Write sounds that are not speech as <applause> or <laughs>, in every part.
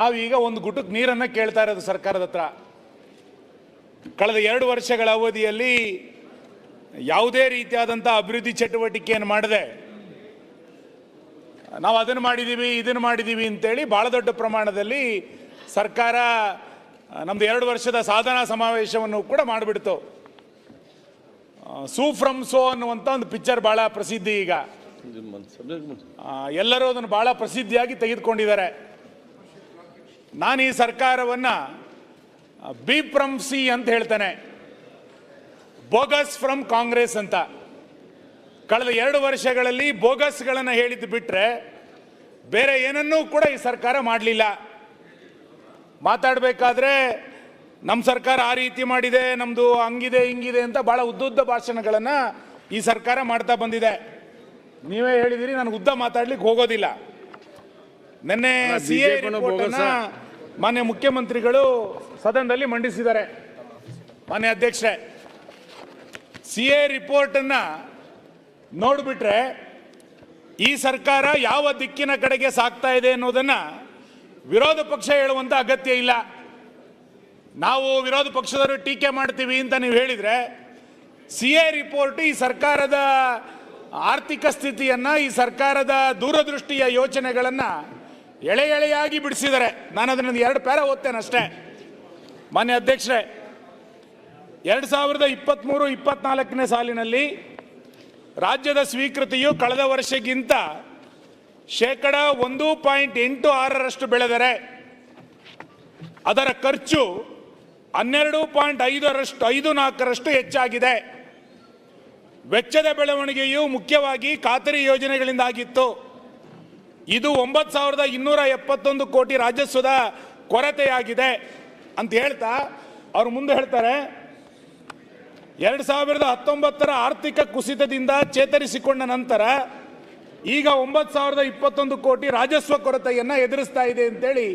ನಾವೀಗ ಒಂದು ಗುಟುಕ್ ನೀರನ್ನ ಕೇಳ್ತಾ ಇರೋದು ಸರ್ಕಾರದ ಹತ್ರ. ಕಳೆದ ಎರಡು ವರ್ಷಗಳ ಅವಧಿಯಲ್ಲಿ ಯಾವುದೇ ರೀತಿಯಾದಂಥ ಅಭಿವೃದ್ಧಿ ಚಟುವಟಿಕೆಯನ್ನು ಮಾಡದೆ ನಾವು ಅದನ್ನು ಮಾಡಿದ್ದೀವಿ ಇದನ್ನು ಮಾಡಿದ್ದೀವಿ ಅಂತೇಳಿ ಭಾಳ ದೊಡ್ಡ ಪ್ರಮಾಣದಲ್ಲಿ ಸರ್ಕಾರ ನಮ್ದು ಎರಡು ವರ್ಷದ ಸಾಧನಾ ಸಮಾವೇಶವನ್ನು ಕೂಡ ಮಾಡಿಬಿಡ್ತು. ಸೂ ಫ್ರಮ್ ಸೋ ಅನ್ನುವಂಥ ಒಂದು ಪಿಕ್ಚರ್ ಭಾಳ ಪ್ರಸಿದ್ಧಿ ಈಗ. ಎಲ್ಲರೂ ಅದನ್ನು ಭಾಳ ಪ್ರಸಿದ್ಧಿಯಾಗಿ ತೆಗೆದುಕೊಂಡಿದ್ದಾರೆ. ನಾನು ಈ ಸರ್ಕಾರವನ್ನು ಬಿ ಫ್ರಮ್ ಸಿ ಅಂತ ಹೇಳ್ತಾನೆ. ಬೋಗಸ್ ಫ್ರಮ್ ಕಾಂಗ್ರೆಸ್ ಅಂತ. ಕಳೆದ ಎರಡು ವರ್ಷಗಳಲ್ಲಿ ಬೋಗಸ್ಗಳನ್ನು ಹೇಳಿದ್ದು ಬಿಟ್ಟರೆ ಬೇರೆ ಏನನ್ನೂ ಕೂಡ ಈ ಸರ್ಕಾರ ಮಾಡಲಿಲ್ಲ. ಮಾತಾಡಬೇಕಾದ್ರೆ ನಮ್ಮ ಸರ್ಕಾರ ಆ ರೀತಿ ಮಾಡಿದೆ ನಮ್ಮದು ಹಂಗಿದೆ ಹಿಂಗಿದೆ ಅಂತ ಭಾಳ ಉದ್ದುದ್ದ ಭಾಷಣಗಳನ್ನು ಈ ಸರ್ಕಾರ ಮಾಡ್ತಾ ಬಂದಿದೆ. ನೀವೇ ಹೇಳಿದಿರಿ ನಾನು ಉದ್ದ ಮಾತಾಡ್ಲಿಕ್ಕೆ ಹೋಗೋದಿಲ್ಲ. ನಿನ್ನೆ ಸಿ ಎ. ಮಾನ್ಯ ಮುಖ್ಯಮಂತ್ರಿಗಳು ಸದನದಲ್ಲಿ ಮಂಡಿಸಿದ್ದಾರೆ. ಮಾನ್ಯ ಅಧ್ಯಕ್ಷರೇ ಸಿ ಎ ರಿಪೋರ್ಟನ್ನು ನೋಡಿಬಿಟ್ರೆ ಈ ಸರ್ಕಾರ ಯಾವ ದಿಕ್ಕಿನ ಕಡೆಗೆ ಸಾಗ್ತಾ ಇದೆ ಅನ್ನೋದನ್ನು ವಿರೋಧ ಪಕ್ಷ ಹೇಳುವಂಥ ಅಗತ್ಯ ಇಲ್ಲ. ನಾವು ವಿರೋಧ ಪಕ್ಷದವರು ಟೀಕೆ ಮಾಡ್ತೀವಿ ಅಂತ ನೀವು ಹೇಳಿದರೆ ಸಿ ಎ ರಿಪೋರ್ಟ್ ಈ ಸರ್ಕಾರದ ಆರ್ಥಿಕ ಸ್ಥಿತಿಯನ್ನು, ಈ ಸರ್ಕಾರದ ದೂರದೃಷ್ಟಿಯ ಯೋಚನೆಗಳನ್ನ ಎಳೆ ಎಳೆಯಾಗಿ ಬಿಡಿಸಿದರೆ ನಾನು ಅದನ್ನ ಎರಡು ಪ್ಯಾರ ಓದ್ತೇನೆ ಅಷ್ಟೇ. ಮಾನ್ಯ ಅಧ್ಯಕ್ಷರೇ, ಎರಡು ಸಾವಿರದ ಇಪ್ಪತ್ತ್ಮೂರು ಇಪ್ಪತ್ನಾಲ್ಕನೇ ಸಾಲಿನಲ್ಲಿ ರಾಜ್ಯದ ಸ್ವೀಕೃತಿಯು ಕಳೆದ ವರ್ಷಕ್ಕಿಂತ ಶೇಕಡ ಒಂದು ಪಾಯಿಂಟ್ ಎಂಟು ಆರರಷ್ಟು ಬೆಳೆದರೆ ಅದರ ಖರ್ಚು ಹನ್ನೆರಡು ಪಾಯಿಂಟ್ ಐದರಷ್ಟು, ಐದು ನಾಲ್ಕರಷ್ಟು ಹೆಚ್ಚಾಗಿದೆ. ವೆಚ್ಚದ ಬೆಳವಣಿಗೆಯು ಮುಖ್ಯವಾಗಿ ಖಾತರಿ ಯೋಜನೆಗಳಿಂದಾಗಿತ್ತು. ಇದು ಒಂಬತ್ತು ಸಾವಿರದ ಇನ್ನೂರ ಎಪ್ಪತ್ತೊಂದು ಕೋಟಿ ರಾಜಸ್ವದ ಕೊರತೆಯಾಗಿದೆ ಅಂತ ಹೇಳ್ತಾ ಅವರು ಮುಂದೆ ಹೇಳ್ತಾರೆ, ಎರಡು ಸಾವಿರದ ಹತ್ತೊಂಬತ್ತರ ಆರ್ಥಿಕ ಕುಸಿತದಿಂದ ಚೇತರಿಸಿಕೊಂಡ ನಂತರ ಈಗ ಒಂಬತ್ತು ಸಾವಿರದ ಇಪ್ಪತ್ತೊಂದು ಕೋಟಿ ರಾಜಸ್ವ ಕೊರತೆಯನ್ನು ಎದುರಿಸ್ತಾ ಇದೆ ಅಂತೇಳಿ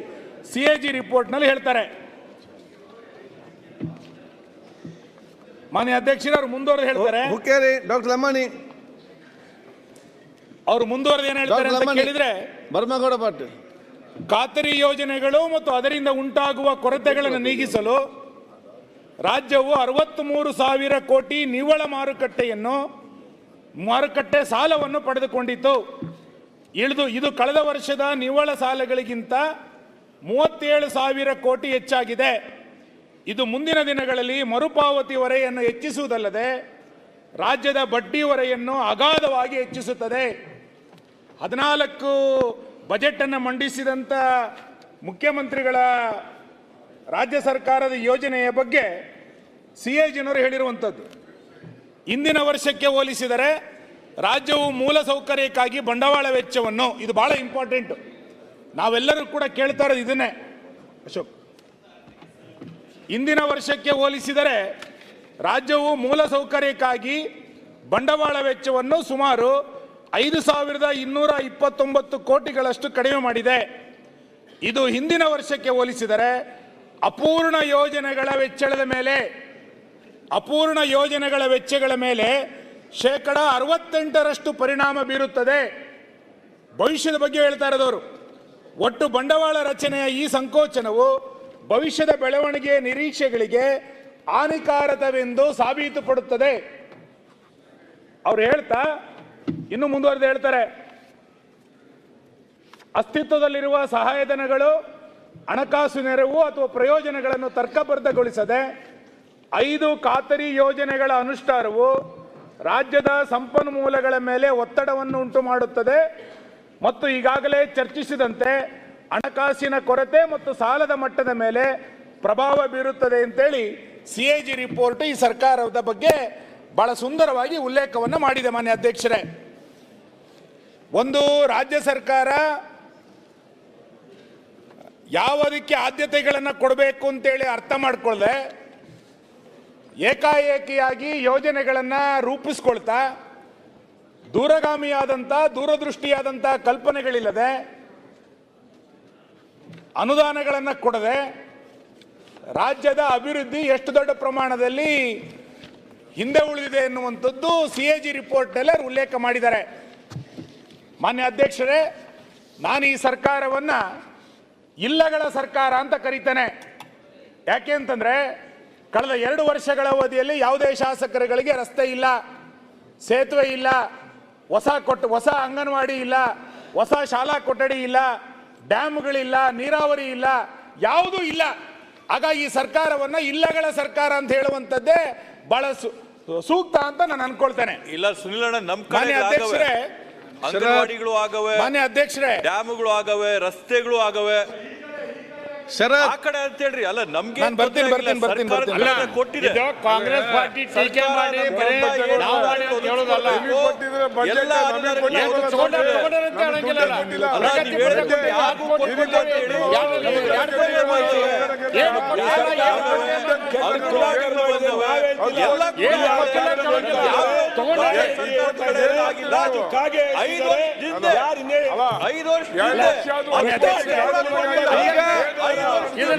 ಸಿ ಎ ಜಿ ರಿಪೋರ್ಟ್ನಲ್ಲಿ ಹೇಳ್ತಾರೆ. ಮಾನ್ಯ ಅಧ್ಯಕ್ಷರು ಅವ್ರು ಮುಂದುವರೆದು ಹೇಳ್ತಾರೆ. ಡಾಕ್ಟರ್ ಲಮಾಣಿ. ಅವ್ರು ಮುಂದುವರೆದ ಏನು ಹೇಳ್ತಾರೆ ಅಂತ ಕೇಳಿದ್ರೆ ಬರ್ಮಗೌಡ ಪಾಟೀಲ್. ಖಾತರಿ ಯೋಜನೆಗಳು ಮತ್ತು ಅದರಿಂದ ಉಂಟಾಗುವ ಕೊರತೆಗಳನ್ನು ನೀಗಿಸಲು ರಾಜ್ಯವು ಅರವತ್ತ್ಮೂರು ಸಾವಿರ ಕೋಟಿ ನಿವ್ವಳ ಮಾರುಕಟ್ಟೆಯನ್ನು ಮಾರುಕಟ್ಟೆ ಸಾಲವನ್ನು ಪಡೆದುಕೊಂಡಿತು ಇಳಿದು ಇದು ಕಳೆದ ವರ್ಷದ ನಿವ್ವಳ ಸಾಲಗಳಿಗಿಂತ ಮೂವತ್ತೇಳು ಸಾವಿರ ಕೋಟಿ ಹೆಚ್ಚಾಗಿದೆ. ಇದು ಮುಂದಿನ ದಿನಗಳಲ್ಲಿ ಮರುಪಾವತಿ ಹೊರೆಯನ್ನು ಹೆಚ್ಚಿಸುವುದಲ್ಲದೆ ರಾಜ್ಯದ ಬಡ್ಡಿ ಹೊರೆಯನ್ನು ಅಗಾಧವಾಗಿ ಹೆಚ್ಚಿಸುತ್ತದೆ. ಹದಿನಾಲ್ಕು ಬಜೆಟನ್ನು ಮಂಡಿಸಿದಂಥ ಮುಖ್ಯಮಂತ್ರಿಗಳ ರಾಜ್ಯ ಸರ್ಕಾರದ ಯೋಜನೆಯ ಬಗ್ಗೆ ಸಿ ಎ ಜನರು ಹೇಳಿರುವಂಥದ್ದು ಇಂದಿನ ವರ್ಷಕ್ಕೆ ಹೋಲಿಸಿದರೆ ರಾಜ್ಯವು ಮೂಲ ಸೌಕರ್ಯಕ್ಕಾಗಿ ಬಂಡವಾಳ ವೆಚ್ಚವನ್ನು, ಇದು ಭಾಳ ಇಂಪಾರ್ಟೆಂಟ್ ನಾವೆಲ್ಲರೂ ಕೂಡ ಕೇಳ್ತಾ ಇರೋದು ಇದನ್ನೇ. ಅಶೋಕ್, ಇಂದಿನ ವರ್ಷಕ್ಕೆ ಹೋಲಿಸಿದರೆ ರಾಜ್ಯವು ಮೂಲ ಸೌಕರ್ಯಕ್ಕಾಗಿ ಬಂಡವಾಳ ವೆಚ್ಚವನ್ನು ಸುಮಾರು ಐದು ಸಾವಿರದ ಇನ್ನೂರ ಇಪ್ಪತ್ತೊಂಬತ್ತು ಕೋಟಿಗಳಷ್ಟು ಕಡಿಮೆ ಮಾಡಿದೆ. ಇದು ಹಿಂದಿನ ವರ್ಷಕ್ಕೆ ಹೋಲಿಸಿದರೆ ಅಪೂರ್ಣ ಯೋಜನೆಗಳ ವೆಚ್ಚಗಳ ಮೇಲೆ, ಅಪೂರ್ಣ ಯೋಜನೆಗಳ ವೆಚ್ಚಗಳ ಮೇಲೆ ಶೇಕಡ ಅರವತ್ತೆಂಟರಷ್ಟು ಪರಿಣಾಮ ಬೀರುತ್ತದೆ. ಭವಿಷ್ಯದ ಬಗ್ಗೆ ಹೇಳ್ತಾ ಇರೋದವರು, ಒಟ್ಟು ಬಂಡವಾಳ ರಚನೆಯ ಈ ಸಂಕೋಚನವು ಭವಿಷ್ಯದ ಬೆಳವಣಿಗೆಯ ನಿರೀಕ್ಷೆಗಳಿಗೆ ಹಾನಿಕಾರಕವೆಂದು ಸಾಬೀತುಪಡುತ್ತದೆ. ಅವ್ರು ಹೇಳ್ತಾ ಇನ್ನು ಮುಂದುವರೆದು ಹೇಳ್ತಾರೆ, ಅಸ್ತಿತ್ವದಲ್ಲಿರುವ ಸಹಾಯಧನಗಳು, ಹಣಕಾಸು ನೆರವು ಅಥವಾ ಪ್ರಯೋಜನಗಳನ್ನು ತರ್ಕಬದ್ಧಗೊಳಿಸದೆ ಐದು ಖಾತರಿ ಯೋಜನೆಗಳ ಅನುಷ್ಠಾನವು ರಾಜ್ಯದ ಸಂಪನ್ಮೂಲಗಳ ಮೇಲೆ ಒತ್ತಡವನ್ನು ಉಂಟು ಮಾಡುತ್ತದೆ ಮತ್ತು ಈಗಾಗಲೇ ಚರ್ಚಿಸಿದಂತೆ ಹಣಕಾಸಿನ ಕೊರತೆ ಮತ್ತು ಸಾಲದ ಮಟ್ಟದ ಮೇಲೆ ಪ್ರಭಾವ ಬೀರುತ್ತದೆ ಅಂತೇಳಿ ಸಿ ಎ ಜಿ ರಿಪೋರ್ಟ್ ಈ ಸರ್ಕಾರದ ಬಗ್ಗೆ ಬಹಳ ಸುಂದರವಾಗಿ ಉಲ್ಲೇಖವನ್ನು ಮಾಡಿದೆ ಮಾನ್ಯ ಅಧ್ಯಕ್ಷರೇ. ಒಂದು ರಾಜ್ಯ ಸರ್ಕಾರ ಯಾವುದಕ್ಕೆ ಆದ್ಯತೆಗಳನ್ನು ಕೊಡಬೇಕು ಅಂತೇಳಿ ಅರ್ಥ ಮಾಡಿಕೊಳ್ಳದೆ ಏಕಾಏಕಿಯಾಗಿ ಯೋಜನೆಗಳನ್ನು ರೂಪಿಸ್ಕೊಳ್ತಾ ದೂರಗಾಮಿಯಾದಂಥ ದೂರದೃಷ್ಟಿಯಾದಂಥ ಕಲ್ಪನೆಗಳಿಲ್ಲದೆ ಅನುದಾನಗಳನ್ನು ಕೊಡದೆ ರಾಜ್ಯದ ಅಭಿವೃದ್ಧಿ ಎಷ್ಟು ದೊಡ್ಡ ಪ್ರಮಾಣದಲ್ಲಿ ಹಿಂದೆ ಉಳಿದಿದೆ ಎನ್ನುವಂಥದ್ದು ಸಿ ಎ ಜಿ ರಿಪೋರ್ಟ್ನಲ್ಲೇ ಉಲ್ಲೇಖ ಮಾಡಿದ್ದಾರೆ. ಮಾನ್ಯ ಅಧ್ಯಕ್ಷರೇ, ನಾನು ಈ ಸರ್ಕಾರವನ್ನು ಇಲ್ಲಗಳ ಸರ್ಕಾರ ಅಂತ ಕರೀತೇನೆ. ಯಾಕೆ ಅಂತಂದ್ರೆ, ಕಳೆದ ಎರಡು ವರ್ಷಗಳ ಅವಧಿಯಲ್ಲಿ ಯಾವುದೇ ಶಾಸಕರುಗಳಿಗೆ ರಸ್ತೆ ಇಲ್ಲ, ಸೇತುವೆ ಇಲ್ಲ, ಹೊಸ ಕೊಟ್ಟು ಹೊಸ ಅಂಗನವಾಡಿ ಇಲ್ಲ, ಹೊಸ ಶಾಲಾ ಕೊಠಡಿ ಇಲ್ಲ, ಡ್ಯಾಮ್ಗಳಿಲ್ಲ, ನೀರಾವರಿ ಇಲ್ಲ, ಯಾವುದೂ ಇಲ್ಲ. ಆಗ ಈ ಸರ್ಕಾರವನ್ನ ಇಲ್ಲಗಳ ಸರ್ಕಾರ ಅಂತ ಹೇಳುವಂಥದ್ದೇ ಬಹಳ ಸೂಕ್ತ ಅಂತ ನಾನು ಅನ್ಕೊಳ್ತೇನೆ. ಇಲ್ಲ ಸುನಿಲ್ ಅಣ್ಣ ನಮ್ ಕಡೆ ಮಾನ್ಯ ಅಧ್ಯಕ್ಷರೇ ಅಂಗನವಾಡಿಗಳು ಆಗವೆ. ಮಾನ್ಯ ಅಧ್ಯಕ್ಷರೇ. ಡ್ಯಾಮ್ಗಳು ಆಗವೆ ರಸ್ತೆಗಳು ಆಗವೆ. ಶರತ್! ಆ ಕಡೆ ಅಂತ ಹೇಳ್ರಿ. ಅಲ್ಲ ನಮ್ಗೆ ನಾನ್ ಬರ್ತೀನಿ, ಬರ್ತೀನಿ, ಬರ್ತೀನಿ, ಕೊಟ್ಟಿದೆ. ಇದು ಕಾಂಗ್ರೆಸ್ ಪಾರ್ಟಿ ಟೀಕೆ ಮಾಡಿ ಬರೀ ನಾವು ಮಾಡಿ ಅಂತ ಹೇಳೋದಲ್ಲ. ಎಲ್ಲ ಏನು ತಗೊಂಡಾರೆ, ತಗೊಂಡಾರೆ ಅಂತ ಹೇಳಂಗಿಲ್ಲ ಅಲ್ಲ, ನೀವ್ ಹೇಳಿದ್ರೆ ಯಾರು ಕೊಟ್ಟಿಲ್ಲ ಅಂತ ಹೇಳಿ. ಏನು ಕೊಟ್ಟಿಲ್ಲ, ಏನು ಕೊಟ್ಟಿಲ್ಲ. ಅನುಕೂಲಗಳು ಬಂದವೆ. ಎಲ್ಲ ಏನು ಕೊಟ್ಟಿಲ್ಲ ಅಂತ ಈಗ ಐದು ವರ್ಷದಿಂದ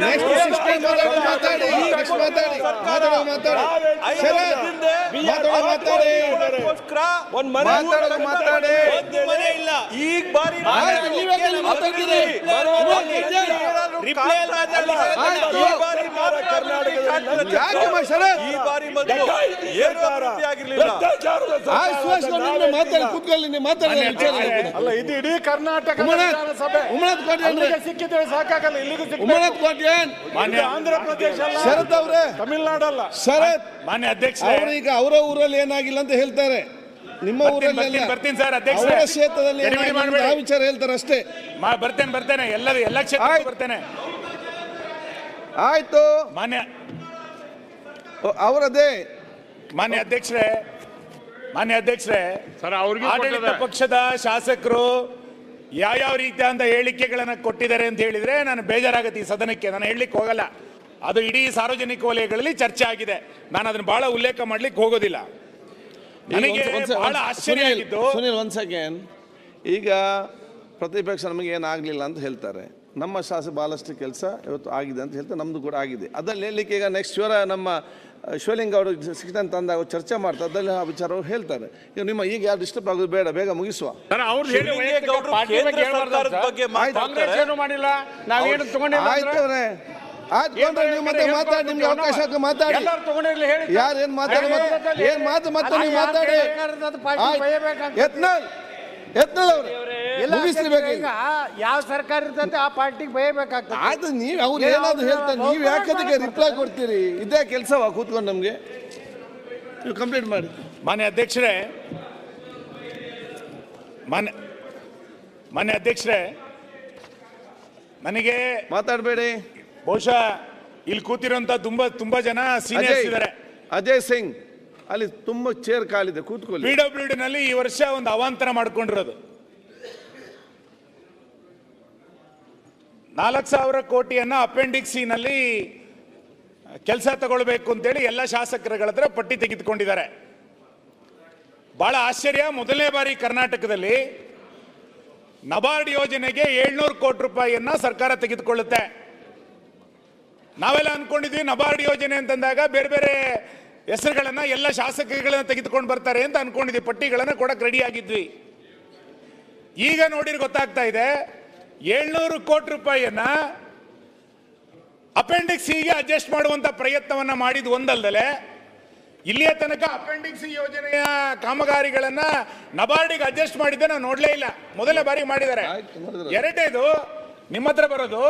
ನೆಕ್ಸ್ಟ್ ಸಿಕ್ಸ್ಟೀನ್ ಈಗ ಮಾತಾಡಿ ನೆಕ್ಸ್ಟ್ ಮಾತಾಡಿ ಮಾತಾಡೋ. ಮಾತಾಡಿ ಐದು ಶರತ್ ವರ್ಷದಿಂದ ಮಾತಾಡೋ ಮಾತಾಡಿ. ಅದಕ್ಕೋಸ್ಕರ ಒಂದ್ ಮನೆ ಮಾತಾಡಿ ಒಂದು ಮನೆ ಇಲ್ಲ. ಈಗ ಬಾರಿ ಈ ಬಾರಿ ಮೊದಲು ಏನು ಆಗಿರ್ಲಿಲ್ಲ. ಆ ಸುರೇಶ್ಗಳು ನಿನ್ನೆ ಮಾತಾಡಿ ಕೂತ್ಕೊಳ್ಳಿ ನೀವು ಮಾತಾಡಿ ವಿಚಾರ ಹೇಳ್ಬಿಡಿ. ಅಲ್ಲ ಇದು ಇಡೀ ಕರ್ನಾಟಕ ವಿಧಾನಸಭೆ. ಸಿಕ್ಕಿದ್ರೆ ಸಾಕಾಗಲ್ಲ ಇಲ್ಲಿಗೂ ಸಿಕ್ಕ ಉಮನಾಥ್ ಕೋಟೆ ಮಾನ್ಯ ಆಂಧ್ರ ಪ್ರದೇಶ ಅಲ್ಲ. ಶರತ್ ಅವ್ರೆ. ತಮಿಳ್ನಾಡಲ್ಲ. ಶರತ್. ಮಾನ್ಯ ಅಧ್ಯಕ್ಷರೇ. ಈಗ ಅವರ ಊರಲ್ಲಿ ಏನಾಗಿಲ್ಲ ಅಂತ ಹೇಳ್ತಾರೆ. ನಿಮ್ಮ ಊರಲ್ಲಿ ಬರ್ತೀನಿ, ಬರ್ತೀನಿ ಸರ್, ಅಧ್ಯಕ್ಷರೇ. ಅವರ ಕ್ಷೇತ್ರದಲ್ಲಿ ಆ ವಿಚಾರ ಹೇಳ್ತಾರೆ ಅಷ್ಟೇ. ಮಾ- ಬರ್ತೇನೆ ಬರ್ತೇನೆ. ಎಲ್ಲ ಎಲ್ಲ ಕ್ಷೇತ್ರ ಆಯ್ತು. ಬರ್ತೇನೆ. ಆಯ್ತು. ಮಾನ್ಯ ಅವರದೇ. ಮಾನ್ಯ ಅಧ್ಯಕ್ಷರೇ. ಮಾನ್ಯ ಅಧ್ಯಕ್ಷರೇ ಸರ್ ಅವ್ರಿಗೆ ಆಡಳಿತ ಪಕ್ಷದ ಶಾಸಕರು ಯಾವ್ಯಾವ ರೀತಿಯಾದ ಹೇಳಿಕೆಗಳನ್ನ ಕೊಟ್ಟಿದ್ದಾರೆ ಅಂತ ಹೇಳಿದ್ರೆ ನಾನು ಬೇಜಾರಾಗುತ್ತೆ ಈ ಸದನಕ್ಕೆ ನಾನು ಹೇಳಲಿಕ್ಕೆ ಹೋಗಲ್ಲ. ಅದು ಇಡೀ ಸಾರ್ವಜನಿಕ ವಲಯಗಳಲ್ಲಿ ಚರ್ಚೆ ಆಗಿದೆ. ನಾನು ಅದನ್ನ ಬಹಳ ಉಲ್ಲೇಖ ಮಾಡ್ಲಿಕ್ಕೆ ಹೋಗೋದಿಲ್ಲ. ನನಗೆ ಬಹಳ ಆಶ್ಚರ್ಯ ಆಗಿದ್ದು ಸುನಿಲ್ ಒಂದ್ ಸೆಕೆಂಡ್ ಈಗ ಪ್ರತಿಪಕ್ಷ ನಮಗೆ ಏನಾಗಲಿಲ್ಲ ಅಂತ ಹೇಳ್ತಾರೆ. ನಮ್ಮ ಶಾಸಕ ಬಹಳಷ್ಟು ಕೆಲಸ ಇವತ್ತು ಆಗಿದೆ ಅಂತ ಹೇಳ್ತಾ ನಮ್ಮದು ಕೂಡ ಆಗಿದೆ. ಅದರಲ್ಲಿ ಹೇಳಲಿಕ್ಕೆ ಈಗ ನೆಕ್ಸ್ಟ್ ಶಿವರ ನಮ್ಮ ಶಿವಲಿಂಗ ಅವರು ಶಿಕ್ಷಣ ತಂದಾಗ ಚರ್ಚೆ ಮಾಡ್ತಾರೆ ಅದರಲ್ಲಿ ಆ ವಿಚಾರ ಅವ್ರು ಹೇಳ್ತಾರೆ. ಈಗ ನಿಮ್ಮ ಈಗ ಯಾರು ಡಿಸ್ಟರ್ಬ್ ಆಗೋದು ಬೇಡ ಬೇಗ ಮುಗಿಸುವ. ಆಯ್ತು. ನೀವು ಮತ್ತೆ ಮಾತಾಡಿ ನಿಮ್ಗೆ ಅವಕಾಶ ಮಾತಾಡಿ. ಎಲ್ಲರೂ ತಗೊಂಡಿರ್ಲಿ ಹೇಳಿ ಯಾರು ಏನ್ ಮಾತಾಡಿ ಮಾತು- ಏನ್ ಮಾತು ಮತ್ತೆ ನೀವು ಮಾತಾಡಿ. ಯತ್ನಾಳ್. ಯತ್ನಾಳ್ ಅವ್ರೆ ಮುಗಿಸ್ಲಿಬೇಕು. ಯಾವ ಸರ್ಕಾರ ಇರ್ತೈತೆ ಆ ಪಾರ್ಟಿಗೆ ಬಯಬೇಕಾಗ್ತದೆ ಅದು ನೀವು ಅವ್ರು ಏನಾದ್ರು ಹೇಳ್ತಾರೆ ನೀವು ಯಾಕೆ ಅದಕ್ಕೆ ರಿಪ್ಲೈ ಕೊಡ್ತೀರಿ? ಇದೇ ಕೆಲಸವಾ ಕೂತ್ಕೊಂಡು ನಮಗೆ? ನೀವು ಕಂಪ್ಲೀಟ್ ಮಾಡಿ. ಮಾನ್ಯ ಅಧ್ಯಕ್ಷರೇ ಮಾನ್ಯ ಮಾನ್ಯ ಅಧ್ಯಕ್ಷರೇ ನನಗೆ ಮಾತಾಡಬೇಡಿ. ಬಹುಶಃ ಇಲ್ಲಿ ಕೂತಿರೋಂತ ತುಂಬಾ ತುಂಬಾ ಜನ ಸೀನಿಯರ್ಸ್ ಇದ್ದಾರೆ ಅಜಯ್ ಸಿಂಗ್. ಅಲ್ಲಿ ತುಂಬಾ ಚೇರ್ ಕಾಲಿದೆ ಕೂತ್ಕೊಳ್ಳಿ. ಪಿಡಬ್ಲ್ಯೂಡಿನಲ್ಲಿ ನಲ್ಲಿ ಈ ವರ್ಷ ಒಂದು ಅವಾಂತರ ಮಾಡ್ಕೊಂಡಿರೋದು. ನಾಲ್ಕು ಸಾವಿರ ಕೋಟಿಯನ್ನ ಅಪೆಂಡಿಕ್ಸಿನಲ್ಲಿ ಕೆಲಸ ತಗೊಳ್ಬೇಕು ಅಂತೇಳಿ ಎಲ್ಲ ಶಾಸಕರುಗಳ ಹತ್ರ ಪಟ್ಟಿ ತೆಗೆದುಕೊಂಡಿದ್ದಾರೆ. ಬಹಳ ಆಶ್ಚರ್ಯ, ಮೊದಲನೇ ಬಾರಿ ಕರ್ನಾಟಕದಲ್ಲಿ ನಬಾರ್ಡ್ ಯೋಜನೆಗೆ ಏಳ್ನೂರು ಕೋಟಿ ರೂಪಾಯಿಯನ್ನ ಸರ್ಕಾರ ತೆಗೆದುಕೊಳ್ಳುತ್ತೆ. ನಾವೆಲ್ಲ ಅನ್ಕೊಂಡಿದ್ವಿ ನಬಾರ್ಡ್ ಯೋಜನೆ ಅಂತಂದಾಗ ಬೇರೆ ಬೇರೆ ಹೆಸರುಗಳನ್ನ ಎಲ್ಲ ಶಾಸಕರುಗಳನ್ನ ತೆಗೆದುಕೊಂಡು ಬರ್ತಾರೆ ಅಂತ ಅನ್ಕೊಂಡಿದ್ವಿ. ಪಟ್ಟಿಗಳನ್ನು ಕೊಡಕ್ ರೆಡಿ ಆಗಿದ್ವಿ. ಈಗ ನೋಡಿದ್ರೆ ಗೊತ್ತಾಗ್ತಾ ಇದೆ ಏಳ್ನೂರು ಕೋಟಿ ರೂಪಾಯಿಯನ್ನ ಅಪೆಂಡಿಕ್ಸ್ ಹೀಗೆ ಅಡ್ಜಸ್ಟ್ ಮಾಡುವಂತ ಪ್ರಯತ್ನವನ್ನ ಮಾಡಿದ ಒಂದಲ್ದಲೆ ಇಲ್ಲಿಯ ತನಕ ಅಪೆಂಡಿಕ್ಸ್ ಯೋಜನೆಯ ಕಾಮಗಾರಿಗಳನ್ನ ನಬಾರ್ಡಿಗೆ ಅಡ್ಜಸ್ಟ್ ಮಾಡಿದ್ದೆ ನಾವು ನೋಡಲೇ ಇಲ್ಲ. ಮೊದಲೇ ಬಾರಿ ಮಾಡಿದ್ದಾರೆ. ಎರಡೇದು. ನಿಮ್ಮ ಹತ್ರ ಬರೋದು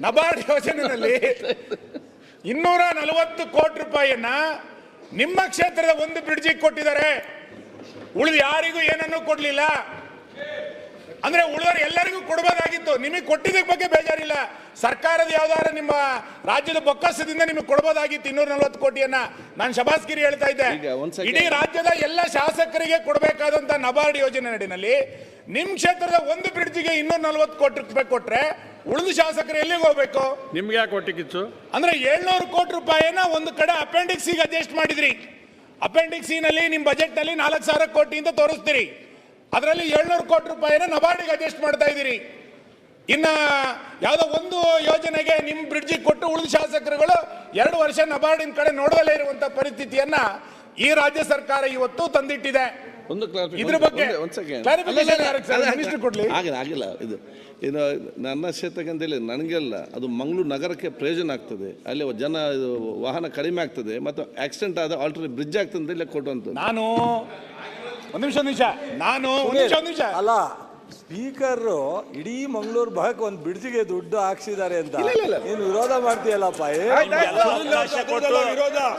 ನಬಾರ್ಡ್ ಯೋಜನೆಯಲ್ಲಿ ಇನ್ನೂರ ನಲವತ್ತು ಕೋಟಿ ರೂಪಾಯಿಯನ್ನ ನಿಮ್ಮ ಕ್ಷೇತ್ರದ ಒಂದು ಬ್ರಿಡ್ಜಿಗೆ ಕೊಟ್ಟಿದ್ದಾರೆ. ಉಳಿದು ಯಾರಿಗೂ ಏನನ್ನೂ ಕೊಡ್ಲಿಲ್ಲ. ಅಂದ್ರೆ ಉಳಿದವರು ಎಲ್ಲರಿಗೂ ಕೊಡಬಹುದಾಗಿತ್ತು ನಿಮಗೆ ಕೊಟ್ಟಿದ್ದಕ್ಕೆ ಬಗ್ಗೆ ಬೇಜಾರಿಲ್ಲ. ಸರ್ಕಾರದ ಯಾವ್ದಾದ್ರು ನಿಮ್ಮ ರಾಜ್ಯದ ಬೊಕ್ಕಸದಿಂದ ನಿಮಗೆ ಕೊಡಬಹುದಾಗಿತ್ತು ಇನ್ನೂರ ನಲವತ್ತು ಕೋಟಿಯನ್ನ. ನಾನು ಶಬಾಸ್ಗಿರಿ ಹೇಳ್ತಾ ಇದ್ದೆ. ಈಗ ಒಂದ್ second. ಇಡೀ ರಾಜ್ಯದ ಎಲ್ಲ ಶಾಸಕರಿಗೆ ಕೊಡಬೇಕಾದಂತ ನಬಾರ್ಡ್ ಯೋಜನೆ ನಡಿನಲ್ಲಿ ನಿಮ್ ಕ್ಷೇತ್ರದ ಒಂದು ಬ್ರಿಡ್ಜ್ಗೆ ಇನ್ನೂರ ನಲವತ್ತು ಕೋಟಿ ರೂಪಾಯಿ ಕೊಟ್ರೆ ಉಳಿದ ಶಾಸಕರು ಎಲ್ಲಿಗೆ ಹೋಗ್ಬೇಕು? ನಿಮ್ಗೆ ಯಾಕೆ ಕೊಟ್ಟಿಕ್ಕಿತ್ತು ಅಂದ್ರೆ ಏಳ್ನೂರು ಕೋಟಿ ರೂಪಾಯಿನ ಒಂದು ಕಡೆ ಅಪೆಂಡಿಕ್ಸ್ ಈಗ ಅಡ್ಜಸ್ಟ್ ಮಾಡಿದ್ರಿ. ಅಪೆಂಡಿಕ್ಸ್ನಲ್ಲಿ ನಿಮ್ ಬಜೆಟ್ನಲ್ಲಿ ನಾಲ್ಕು ಸಾವಿರ ಕೋಟಿ ಅಂತ ತೋರಿಸ್ತೀರಿ. ಅದರಲ್ಲಿ ಏಳ್ನೂರು ಕೋಟಿ ರೂಪಾಯಿನ ನಬಾರ್ಡಿಗೆ ಅಡ್ಜಸ್ಟ್ ಮಾಡ್ತಾ ಇದ್ದೀರಿ. ಇನ್ನ ಯಾವುದೋ ಒಂದು ಯೋಜನೆಗೆ ನಿಮ್ಮ ಬ್ರಿಡ್ಜಿಗೆ ಕೊಟ್ಟು ಉಳಿದ ಶಾಸಕರುಗಳು ಎರಡು ವರ್ಷ ನಬಾರ್ಡಿನ ಕಡೆ ನೋಡದಲ್ಲೇ ಇರುವಂತ ಪರಿಸ್ಥಿತಿಯನ್ನ ಈ ರಾಜ್ಯ ಸರ್ಕಾರ ಇವತ್ತು ತಂದಿಟ್ಟಿದೆ. ಒಂದು. ಇದ್ರ ಬಗ್ಗೆ ಕೊಡ್ಲಿ. ಆಗಿಲ್ಲ ಇದು ನನ್ನ ಕ್ಷೇತ್ರಕ್ಕಂತೇಳಿ ನನಗೆಲ್ಲ ಅದು ಮಂಗಳೂರು ನಗರಕ್ಕೆ ಪ್ರಯೋಜನ ಆಗ್ತದೆ. ಅಲ್ಲಿ ಜನ ವಾಹನ ಕಡಿಮೆ ಆಗ್ತದೆ ಮತ್ತು ಆಕ್ಸಿಡೆಂಟ್ ಆದ ಆಲ್ಟರ್ ಬ್ರಿಡ್ಜ್ ಆಗ್ತದೆ ಕೊಡುವಂಥದ್ದು ನಾನು ಒಂದು ನಿಮಿಷ ಒಂದು ನಿಮಿಷ. ನಾನು ಒಂದು ನಿಮಿಷ ಒಂದು ನಿಮಿಷ. ಅಲ್ಲ ಸ್ಪೀಕರ್ ಇಡೀ ಮಂಗಳೂರು ಭಾಗಕ್ಕೆ ಒಂದು ಬಿಡ್ಜಿಗೆ ದುಡ್ಡು ಹಾಕ್ಸಿದ್ದಾರೆ ಅಂತ. ನೀನು ವಿರೋಧ ಮಾಡ್ತೀಯಲ್ಲಪ್ಪ ಏ? ಅವಕಾಶ ಕೊಟ್ಟು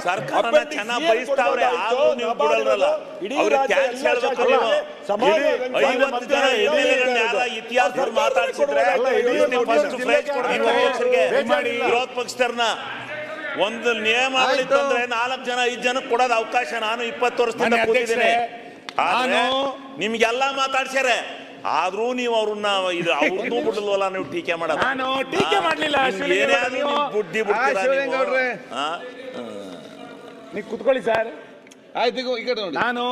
ಸರ್ಕಾರನ ಚೆನ್ನಾಗಿ ಬಯಸ್ತಾವ್ರೆ ಆದ್ರೂ ನೀವು ಬಿಡಲ್ವಲ್ಲ ಇಡೀ ಅವ್ರಿಗೆ ರಾಜ್ಯ ಟ್ಯಾಕ್ಸ್ ಎಲ್ಲ ಹೇಳ್ಬೇಕು ಶಾಸಕರು ನೀವು. ಸಮಾಜ ಇಡೀ ಐವತ್ತು ಜನ ಮಾತಾಡ್ಸಿದ್ರೆ ಅಲ್ಲ, ಇಡೀ ನೀವು ಫಸ್ಟ್. ವಿರೋಧ ಪಕ್ಷದವ್ರನ್ನ ಒಂದು ನಿಯಮಾವಳಿ ತಂದ್ರೆ ನಾಲ್ಕು ಜನ ಐದು ಜನಕ್ಕೆ ಕೊಡೋದು ಅವಕಾಶ. ನಾನು ಇಪ್ಪತ್ತು ವರ್ಷದಿಂದ ಕೂತಿದ್ದೀನಿ. ನಾನು- ನಿಮ್ಗೆಲ್ಲ ಮಾತಾಡ್ಸ್ಯಾರೆ ಆದ್ರೂ ನೀವು ಅವ್ರನ್ನ ಇದು ಅವ್ರನ್ನೂ <laughs> ಬಿಡಲ್ವಲ್ಲ ನೀವು ಟೀಕೆ ಮಾಡೋದು ನಾನು ಟೀಕೆ ಮಾಡ್ಲಿಲ್ಲ, ಏನೇ ಆದ್ರೂ ನೀವು- ಬುದ್ಧಿ ಬಿಡ್ತೀರಾ ನೀವು? ಅವ್ರೆ. ಆ? ನೀವು ಕುತ್ಕೊಳ್ಳಿ ಸರ್ ಆಯ್ತು ಈಗ ಈ ಕಡೆ ನೋಡಿ ನಾನು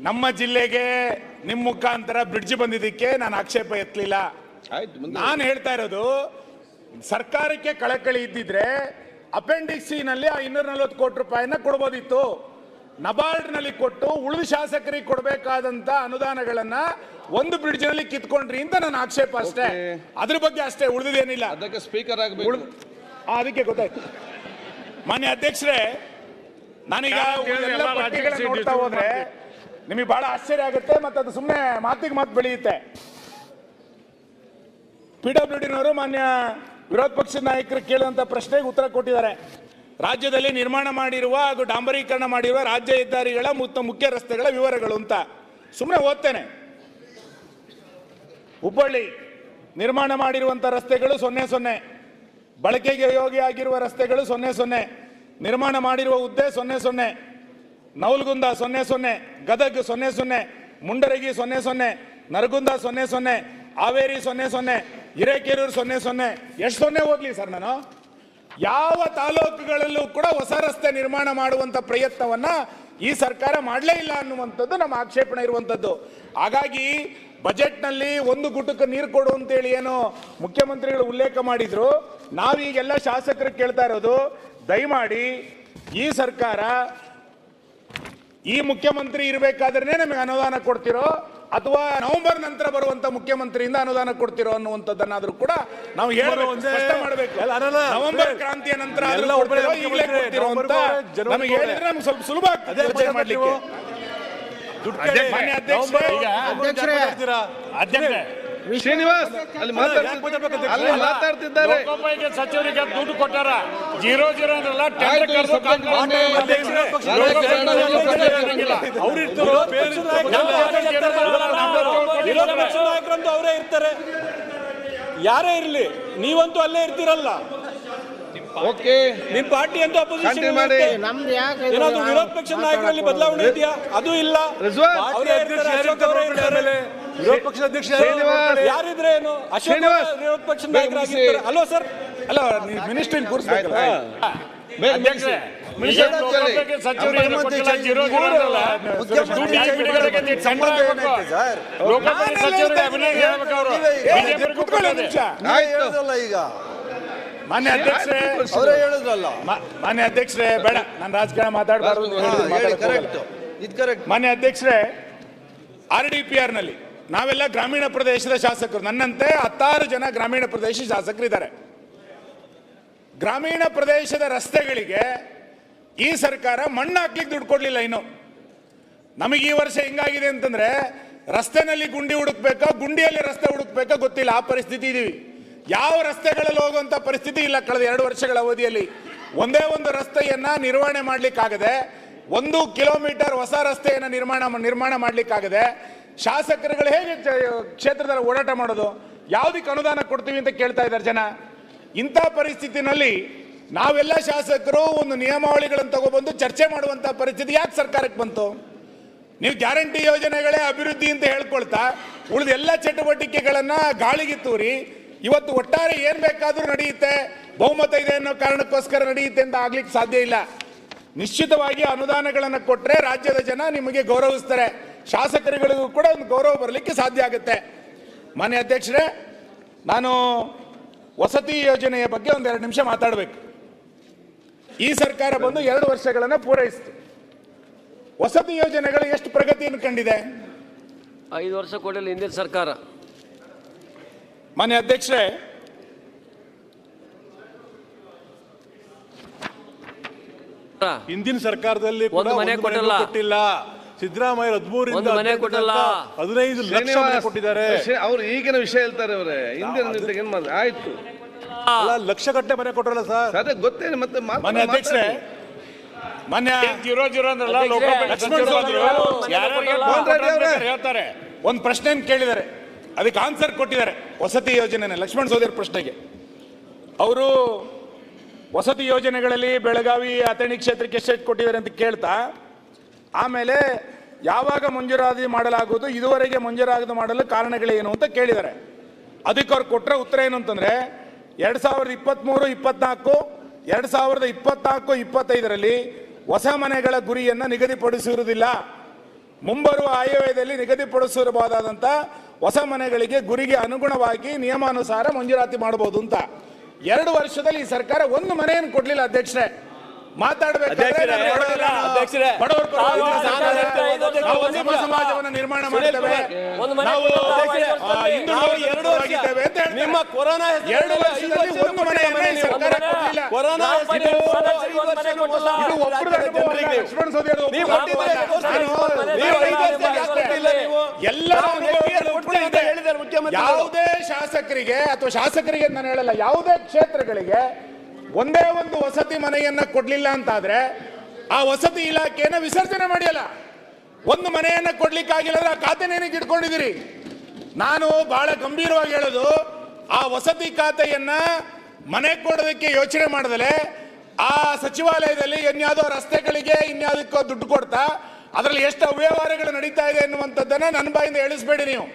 ನಮ್ಮ ಜಿಲ್ಲೆಗೆ ನಿಮ್ಮ ಮುಖಾಂತರ ಬ್ರಿಡ್ಜ್ ಬಂದಿದ್ದಕ್ಕೆ ನಾನು ಆಕ್ಷೇಪ ಎತ್ತಲಿಲ್ಲ ಆಯ್ತು ಮುಂದೆ ನಾನು ಹೇಳ್ತಾ ಇರೋದು ಸರ್ಕಾರಕ್ಕೆ ಕಳಕಳಿ ಇದ್ದಿದ್ರೆ ಅಪೆಂಡಿಕ್ಸಿನಲ್ಲಿ ಆ ಇನ್ನೂರ ನಲ್ವತ್ತು ಕೋಟಿ ರೂಪಾಯಿನ ಕೊಡ್ಬೋದಿತ್ತು ನಬಾರ್ಡ್ನಲ್ಲಿ ಕೊಟ್ಟು ಉಳಿದ ಶಾಸಕರಿಗೆ ಕೊಡಬೇಕಾದಂತ ಅನುದಾನಗಳನ್ನ ಒಂದು ಬ್ರಿಡ್ಜ್ನಲ್ಲಿ ಕಿತ್ಕೊಂಡ್ರಿ ಅಂತ ನನ್ನ ಆಕ್ಷೇಪ ಅಷ್ಟೇ. ಅದ್ರ ಬಗ್ಗೆ ಅಷ್ಟೇ ಉಳಿದಿದ್ದೇನಿಲ್ಲ ಅದಕ್ಕೆ ಸ್ಪೀಕರ್ ಆಗಬೇಕು. ಆ, ಅದಕ್ಕೆ ಗೊತ್ತಾಯ್ತು. ಮಾನ್ಯ ಅಧ್ಯಕ್ಷರೇ ನಾನೀಗ ನೋಡ್ತಾ ಹೋದ್ರೆ ನಿಮಗೆ ಬಹಳ ಆಶ್ಚರ್ಯ ಆಗುತ್ತೆ ಮತ್ತೆ ಅದು ಸುಮ್ಮನೆ ಮಾತಿಗೆ ಮಾತು ಬೆಳೆಯುತ್ತೆ. ಪಿ ಡಬ್ಲ್ಯೂ ಡಿನವರು ಮಾನ್ಯ ವಿರೋಧ ಪಕ್ಷದ ನಾಯಕರು ಕೇಳುವಂತ ಪ್ರಶ್ನೆಗೆ ಉತ್ತರ ಕೊಟ್ಟಿದ್ದಾರೆ. ರಾಜ್ಯದಲ್ಲಿ ನಿರ್ಮಾಣ ಮಾಡಿರುವ ಹಾಗೂ ಡಾಂಬರೀಕರಣ ಮಾಡಿರುವ ರಾಜ್ಯ ಹೆದ್ದಾರಿಗಳ ಮತ್ತು ಮುಖ್ಯ ರಸ್ತೆಗಳ ವಿವರಗಳು ಅಂತ. ಸುಮ್ಮನೆ ಓದ್ತೇನೆ. ಹುಬ್ಬಳ್ಳಿ ನಿರ್ಮಾಣ ಮಾಡಿರುವಂಥ ರಸ್ತೆಗಳು ಸೊನ್ನೆ ಸೊನ್ನೆ. ಬಳಕೆಗೆ ಯೋಗ್ಯ ರಸ್ತೆಗಳು ಸೊನ್ನೆ ಸೊನ್ನೆ. ನಿರ್ಮಾಣ ಮಾಡಿರುವ ಹುದ್ದೆ ಸೊನ್ನೆ ಸೊನ್ನೆ. ನವಲ್ಗುಂದ ಸೊನ್ನೆ ಸೊನ್ನೆ. ಗದಗ್ ಸೊನ್ನೆ ಸೊನ್ನೆ. ಮುಂಡರಗಿ ಸೊನ್ನೆ ಸೊನ್ನೆ. ನರಗುಂದ ಸೊನ್ನೆ ಸೊನ್ನೆ. ಹಾವೇರಿ ಸೊನ್ನೆ ಸೊನ್ನೆ. ಹಿರೇಕೆರೂರು ಸೊನ್ನೆ ಸೊನ್ನೆ. ಎಷ್ಟು ಸೊನ್ನೆ ಹೋಗ್ಲಿ ಸರ್ ನಾನು? ಯಾವ ತಾಲೂಕುಗಳಲ್ಲೂ ಕೂಡ ಹೊಸ ರಸ್ತೆ ನಿರ್ಮಾಣ ಮಾಡುವಂತ ಪ್ರಯತ್ನವನ್ನ ಈ ಸರ್ಕಾರ ಮಾಡಲೇ ಇಲ್ಲ ಅನ್ನುವಂಥದ್ದು ನಮ್ಮ ಆಕ್ಷೇಪಣೆ ಇರುವಂಥದ್ದು. ಹಾಗಾಗಿ ಬಜೆಟ್ನಲ್ಲಿ ಒಂದು ಗುಟಕ್ಕೆ ನೀರು ಕೊಡು ಅಂತೇಳಿ ಏನು ಮುಖ್ಯಮಂತ್ರಿಗಳು ಉಲ್ಲೇಖ ಮಾಡಿದ್ರು. ನಾವೀಗೆಲ್ಲ ಶಾಸಕರು ಕೇಳ್ತಾ ಇರೋದು, ದಯಮಾಡಿ ಈ ಸರ್ಕಾರ ಈ ಮುಖ್ಯಮಂತ್ರಿ ಇರಬೇಕಾದ್ರೆ ನಮಗೆ ಅನುದಾನ ಕೊಡ್ತಿರೋ ಅಥವಾ ನವೆಂಬರ್ ನಂತರ ಬರುವಂತ ಮುಖ್ಯಮಂತ್ರಿಯಿಂದ ಅನುದಾನ ಕೊಡ್ತಿರೋ ಅನ್ನುವಂಥದ್ದನ್ನಾದ್ರೂ ಕೂಡ ನಾವು ಮಾಡಬೇಕು. ನವೆಂಬರ್ ಕ್ರಾಂತಿಯ ನಂತರ ನಮಗೆ ಹೇಳಿದ್ರೆ ನಮ್ಗೆ ಸ್ವಲ್ಪ ಸುಲಭ ಆಗ್ತದೆ ಮಾಡ್ಲಿಕ್ಕೆ. ಅಧ್ಯಕ್ಷರೇ, ಶ್ರೀನಿವಾಸ್ ಅಲ್ಲಿ ಮಾತಾಡ್ತಿದ್ದಾರೆ ಅಲ್ಲಿ ಮಾತಾಡ್ತಿದ್ದಾರೆ ಲೋಕೋಪಯೋಗಿ ಸಚಿವರಿಗೆ ದುಡ್ಡು ಕೊಟ್ಟಾರ ಜೀರೋ ಜೀರೋ ಅಂದ್ರಲ್ಲ ಟೆಂಡರ್ ಕರೆದು ಅವ್ರು ಇರ್ತಾರೆ. ಯಾರೇ ಇರ್ಲಿ ನೀವಂತೂ ಅಲ್ಲೇ ಇರ್ತೀರಲ್ಲ ಓಕೆ ನಿಮ್ ಪಾರ್ಟಿ ಅಂತ ಅಪೋಸಿಷನ್ ಮಾಡಿ. ನಮ್ದು ಯಾಕೆ ಏನಾದ್ರು ವಿರೋಧ ಪಕ್ಷದ ನಾಯಕರಲ್ಲಿ ಬದಲಾವಣೆ ಇದೆಯಾ ಅದು ಇಲ್ಲ ರಿಜ್ವಾನ್ ಅವರೇ ಇರ್ತಾರೆ, ಅಶೋಕ್ ಅವರೇ ಇರ್ತಾರೆ. ವಿರೋಧ ಪಕ್ಷದ ಅಧ್ಯಕ್ಷ. ಯಾರಿದ್ರೆ ಏನು ಅಶೋಕ್ ಶ್ರೀನಿವಾಸ್. ವಿರೋಧ ಪಕ್ಷದ ನಾಯಕರಾಗಿರ್ತಾರೆ. ಅಲ್ವಾ ಸರ್? ಅಲ್ಲ ಮಿನಿಸ್ಟ್ರಿ ಕೂರಿಸ್ಬೇಕಲ್ಲ. ಈಗ. ಮಾನ್ಯ ಅಧ್ಯಕ್ಷರೇ ಅವರೇ ಹೇಳಿದ್ರಲ್ಲ. ಮಾನ್ಯ ಅಧ್ಯಕ್ಷರೇ ಬೇಡ. ನಾನು ರಾಜಕಾರಣ ಮಾತಾಡಬಾರ್ದು ಹೇಳಿ ಕರೆಕ್ಟ್ ಇದು ಕರೆಕ್ಟ್ ಮಾನ್ಯ ಅಧ್ಯಕ್ಷರೇ ಆರ್ ಡಿ ಪಿ ಆರ್ನಲ್ಲಿ ನಾವೆಲ್ಲ ಗ್ರಾಮೀಣ ಪ್ರದೇಶದ ಶಾಸಕರು. ನನ್ನಂತೆ ಹತ್ತಾರು ಜನ ಗ್ರಾಮೀಣ ಪ್ರದೇಶ ಶಾಸಕರಿದ್ದಾರೆ. ಗ್ರಾಮೀಣ ಪ್ರದೇಶದ ರಸ್ತೆಗಳಿಗೆ ಈ ಸರ್ಕಾರ ಮಣ್ಣು ಹಾಕ್ಲಿಕ್ಕೆ ದುಡ್ಡು ಕೊಡ್ಲಿಲ್ಲ ಇನ್ನು. ನಮಗೆ ಈ ವರ್ಷ ಹೆಂಗಾಗಿದೆ ಅಂತಂದ್ರೆ ರಸ್ತೆನಲ್ಲಿ ಗುಂಡಿ ಹುಡುಕ್ಬೇಕಾ, ಗುಂಡಿಯಲ್ಲಿ ರಸ್ತೆ ಹುಡುಕ್ಬೇಕಾ ಗೊತ್ತಿಲ್ಲ. ಆ ಪರಿಸ್ಥಿತಿ ಇದೀವಿ. ಯಾವ ರಸ್ತೆಗಳಲ್ಲಿ ಹೋಗುವಂತ ಪರಿಸ್ಥಿತಿ ಇಲ್ಲ ಕಳೆದ ಎರಡು ವರ್ಷಗಳ ಅವಧಿಯಲ್ಲಿ. ಒಂದೇ ಒಂದು ರಸ್ತೆಯನ್ನ ನಿರ್ವಹಣೆ ಮಾಡ್ಲಿಕ್ಕಾಗದೆ, ಒಂದು ಕಿಲೋಮೀಟರ್ ಹೊಸ ರಸ್ತೆಯನ್ನ ನಿರ್ಮಾಣ ನಿರ್ಮಾಣ ಮಾಡ್ಲಿಕ್ಕಾಗದೆ ಶಾಸಕರುಗಳು ಹೇಗೆ ಕ್ಷೇತ್ರದಲ್ಲಿ ಓಡಾಟ ಮಾಡೋದು? ಯಾವುದಕ್ಕೆ ಅನುದಾನ ಕೊಡ್ತೀವಿ ಅಂತ ಕೇಳ್ತಾ ಇದ್ದಾರೆ ಜನ. ಇಂಥ ಪರಿಸ್ಥಿತಿನಲ್ಲಿ ನಾವೆಲ್ಲ ಶಾಸಕರು ಒಂದು ನಿಯಮಾವಳಿಗಳನ್ನು ತಗೊಬಂದು ಚರ್ಚೆ ಮಾಡುವಂತ ಪರಿಸ್ಥಿತಿ ಯಾಕೆ ಸರ್ಕಾರಕ್ಕೆ ಬಂತು? ನೀವು ಗ್ಯಾರಂಟಿ ಯೋಜನೆಗಳೇ ಅಭಿವೃದ್ಧಿ ಅಂತ ಹೇಳ್ಕೊಳ್ತಾ ಉಳಿದ ಎಲ್ಲ ಚಟುವಟಿಕೆಗಳನ್ನ ಗಾಳಿಗೆ ತೂರಿ ಇವತ್ತು ಒಟ್ಟಾರೆ ಏನು ಬೇಕಾದರೂ ನಡೆಯುತ್ತೆ, ಬಹುಮತ ಇದೆ ಅನ್ನೋ ಕಾರಣಕ್ಕೋಸ್ಕರ ನಡೆಯುತ್ತೆ ಅಂತ ಆಗ್ಲಿಕ್ಕೆ ಸಾಧ್ಯ ಇಲ್ಲ. ನಿಶ್ಚಿತವಾಗಿ ಅನುದಾನಗಳನ್ನು ಕೊಟ್ಟರೆ ರಾಜ್ಯದ ಜನ ನಿಮಗೆ ಗೌರವಿಸ್ತಾರೆ. ಶಾಸಕರುಗಳಿಗೂ ಕೂಡ ಒಂದು ಗೌರವ ಬರಲಿಕ್ಕೆ ಸಾಧ್ಯ ಆಗುತ್ತೆ. ಮಾನ್ಯ ಅಧ್ಯಕ್ಷರೇ ನಾನು ವಸತಿ ಯೋಜನೆಯ ಬಗ್ಗೆ ಒಂದೆರಡು ನಿಮಿಷ ಮಾತಾಡಬೇಕು. ಈ ಸರ್ಕಾರ ಬಂದು ಎರಡು ವರ್ಷಗಳನ್ನು ಪೂರೈಸಿತು. ವಸತಿ ಯೋಜನೆಗಳು ಎಷ್ಟು ಪ್ರಗತಿಯನ್ನು ಕಂಡಿದೆ? ಐದು ವರ್ಷ ಕೊಡಲಿ ಹಿಂದಿನ ಸರ್ಕಾರ. ಮಾನ್ಯ ಅಧ್ಯಕ್ಷರೇ ಹಿಂದಿನ ಸರ್ಕಾರದಲ್ಲಿ ಕೂಡ ಒಂದು ಮನೆ ಒಂದು ಕೊಟ್ಟಿಲ್ಲ. ಕೊಟ್ಟಿಲ್ಲ ಸಿದ್ದರಾಮಯ್ಯ ಹದಿಮೂರಿಂದ ಒಂದು ಮನೆ ಕೊಟ್ಟಲ್ಲ. ಹದಿನೈದು ಲಕ್ಷ ಮನೆ ಕೊಟ್ಟಿದ್ದಾರೆ. ಅವ್ರು ಈಗಿನ ವಿಷಯ ಹೇಳ್ತಾರೆ ಅವರೇ. ಹಿಂದಿನ ಏನ್ ಮಾಡಿ ಆಯ್ತು. ಅಲ್ಲ ಲಕ್ಷ ಗಟ್ಟೆ ಮನೆ ಕೊಟ್ಟರಲ್ಲ ಸರ್? ಅದೇ ಗೊತ್ತೇನು ಮತ್ತೆ ಮನೆ ಮಾನ್ಯ ಅಧ್ಯಕ್ಷರೇ ಮಾನ್ಯ ಜೀರೋ ಜೀರೋ ಅಂದ್ರಲ್ಲ ಲೋಕೋಪಯೋಗಿ ಲಕ್ಷ್ಮಣ್ ಯಾರ್ಯಾರಿಗೆ. ಹೇಳ್ತಾರೆ ಒಂದು ಪ್ರಶ್ನೆ ಕೇಳಿದ್ದಾರೆ. ಅದಕ್ಕೆ ಆನ್ಸರ್ ಕೊಟ್ಟಿದ್ದಾರೆ ವಸತಿ ಯೋಜನೆ ಲಕ್ಷ್ಮಣ್ ಸೋದರ ಪ್ರಶ್ನೆಗೆ. ಅವರು ವಸತಿ ಯೋಜನೆಗಳಲ್ಲಿ ಬೆಳಗಾವಿ ಅಥಣಿ ಕ್ಷೇತ್ರಕ್ಕೆ ಎಷ್ಟೆಷ್ಟು ಕೊಟ್ಟಿದ್ದಾರೆ ಅಂತ ಕೇಳ್ತಾ ಆಮೇಲೆ ಯಾವಾಗ ಮಂಜೂರಾತಿ ಮಾಡಲಾಗುವುದು, ಇದುವರೆಗೆ ಮಂಜೂರಾತಿ ಮಾಡಲು ಕಾರಣಗಳೇನು ಅಂತ ಕೇಳಿದ್ದಾರೆ. ಅದಕ್ಕೆ ಅವ್ರು ಕೊಟ್ಟರೆ ಉತ್ತರ ಏನು ಅಂತಂದರೆ, ಎರಡು ಸಾವಿರದ ಇಪ್ಪತ್ತ್ಮೂರು ಇಪ್ಪತ್ನಾಲ್ಕು, ಎರಡು ಸಾವಿರದ ಇಪ್ಪತ್ನಾಲ್ಕು, ಇಪ್ಪತ್ತೈದರಲ್ಲಿ ಹೊಸ ಮನೆಗಳ ಗುರಿಯನ್ನು ನಿಗದಿಪಡಿಸಿರುವುದಿಲ್ಲ. ಮುಂಬರುವ ಆಯವ್ಯಯದಲ್ಲಿ ನಿಗದಿಪಡಿಸಿರಬಹುದಾದಂಥ ಹೊಸ ಮನೆಗಳಿಗೆ ಗುರಿಗೆ ಅನುಗುಣವಾಗಿ ನಿಯಮಾನುಸಾರ ಮಂಜೂರಾತಿ ಮಾಡಬಹುದು ಅಂತ. ಎರಡು ವರ್ಷದಲ್ಲಿ ಈ ಸರ್ಕಾರ ಒಂದು ಮನೆಯನ್ನು ಕೊಡಲಿಲ್ಲ ಅಧ್ಯಕ್ಷರೇ. ಸರ್ಕಾರ ಸಮಾಜವನ್ನು ನಿರ್ಮಾಣ ಮಾಡ್ತೇವೆ. ನಾವು. ನಿಮ್ಮ ಕೊರೋನಾ ಎರಡು ವರ್ಷದಲ್ಲಿ ಒಂದು ಸರ್ಕಾರ ಮನೆ-. ಕೊರೋನಾ. ಹೇಳಿದ್ದಾರೆ ಮುಖ್ಯಮಂತ್ರಿಗಳು. ಯಾವುದೇ ಶಾಸಕರಿಗೆ ಅಥವಾ ಶಾಸಕರಿಗೆ ನಾನು ಹೇಳಲ್ಲ ಯಾವುದೇ ಕ್ಷೇತ್ರಗಳಿಗೆ ಒಂದೇ ಒಂದು ವಸತಿ ಮನೆಯನ್ನ ಕೊಡ್ಲಿಲ್ಲ ಅಂತಾದ್ರೆ ಆ ವಸತಿ ಇಲಾಖೆಯನ್ನ ವಿಸರ್ಜನೆ ಮಾಡಿಯಲ್ಲ. ಒಂದು ಮನೆಯನ್ನ ಕೊಡ್ಲಿಕ್ಕಾಗಿಲ್ಲ ಆ ಖಾತೆನೇನಿಗೆ ಇಟ್ಕೊಂಡಿದ್ದೀರಿ? ನಾನು ಬಹಳ ಗಂಭೀರವಾಗಿ ಹೇಳೋದು, ಆ ವಸತಿ ಖಾತೆಯನ್ನ ಮನೆ ಕೊಡೋದಕ್ಕೆ ಯೋಚನೆ ಮಾಡದಲೆ ಆ ಸಚಿವಾಲಯದಲ್ಲಿ ಇನ್ಯಾವುದೋ ರಸ್ತೆಗಳಿಗೆ ಇನ್ಯಾವುದಕ್ಕೋ ದುಡ್ಡು ಕೊಡ್ತಾ ಅದರಲ್ಲಿ ಎಷ್ಟು ಅವ್ಯವಹಾರಗಳು ನಡೀತಾ ಇದೆ ಎನ್ನುವಂಥದ್ದನ್ನ ನನ್ನ ಬಾಯಿಂದ ಹೇಳಿಸ್ಬೇಡಿ ನೀವು.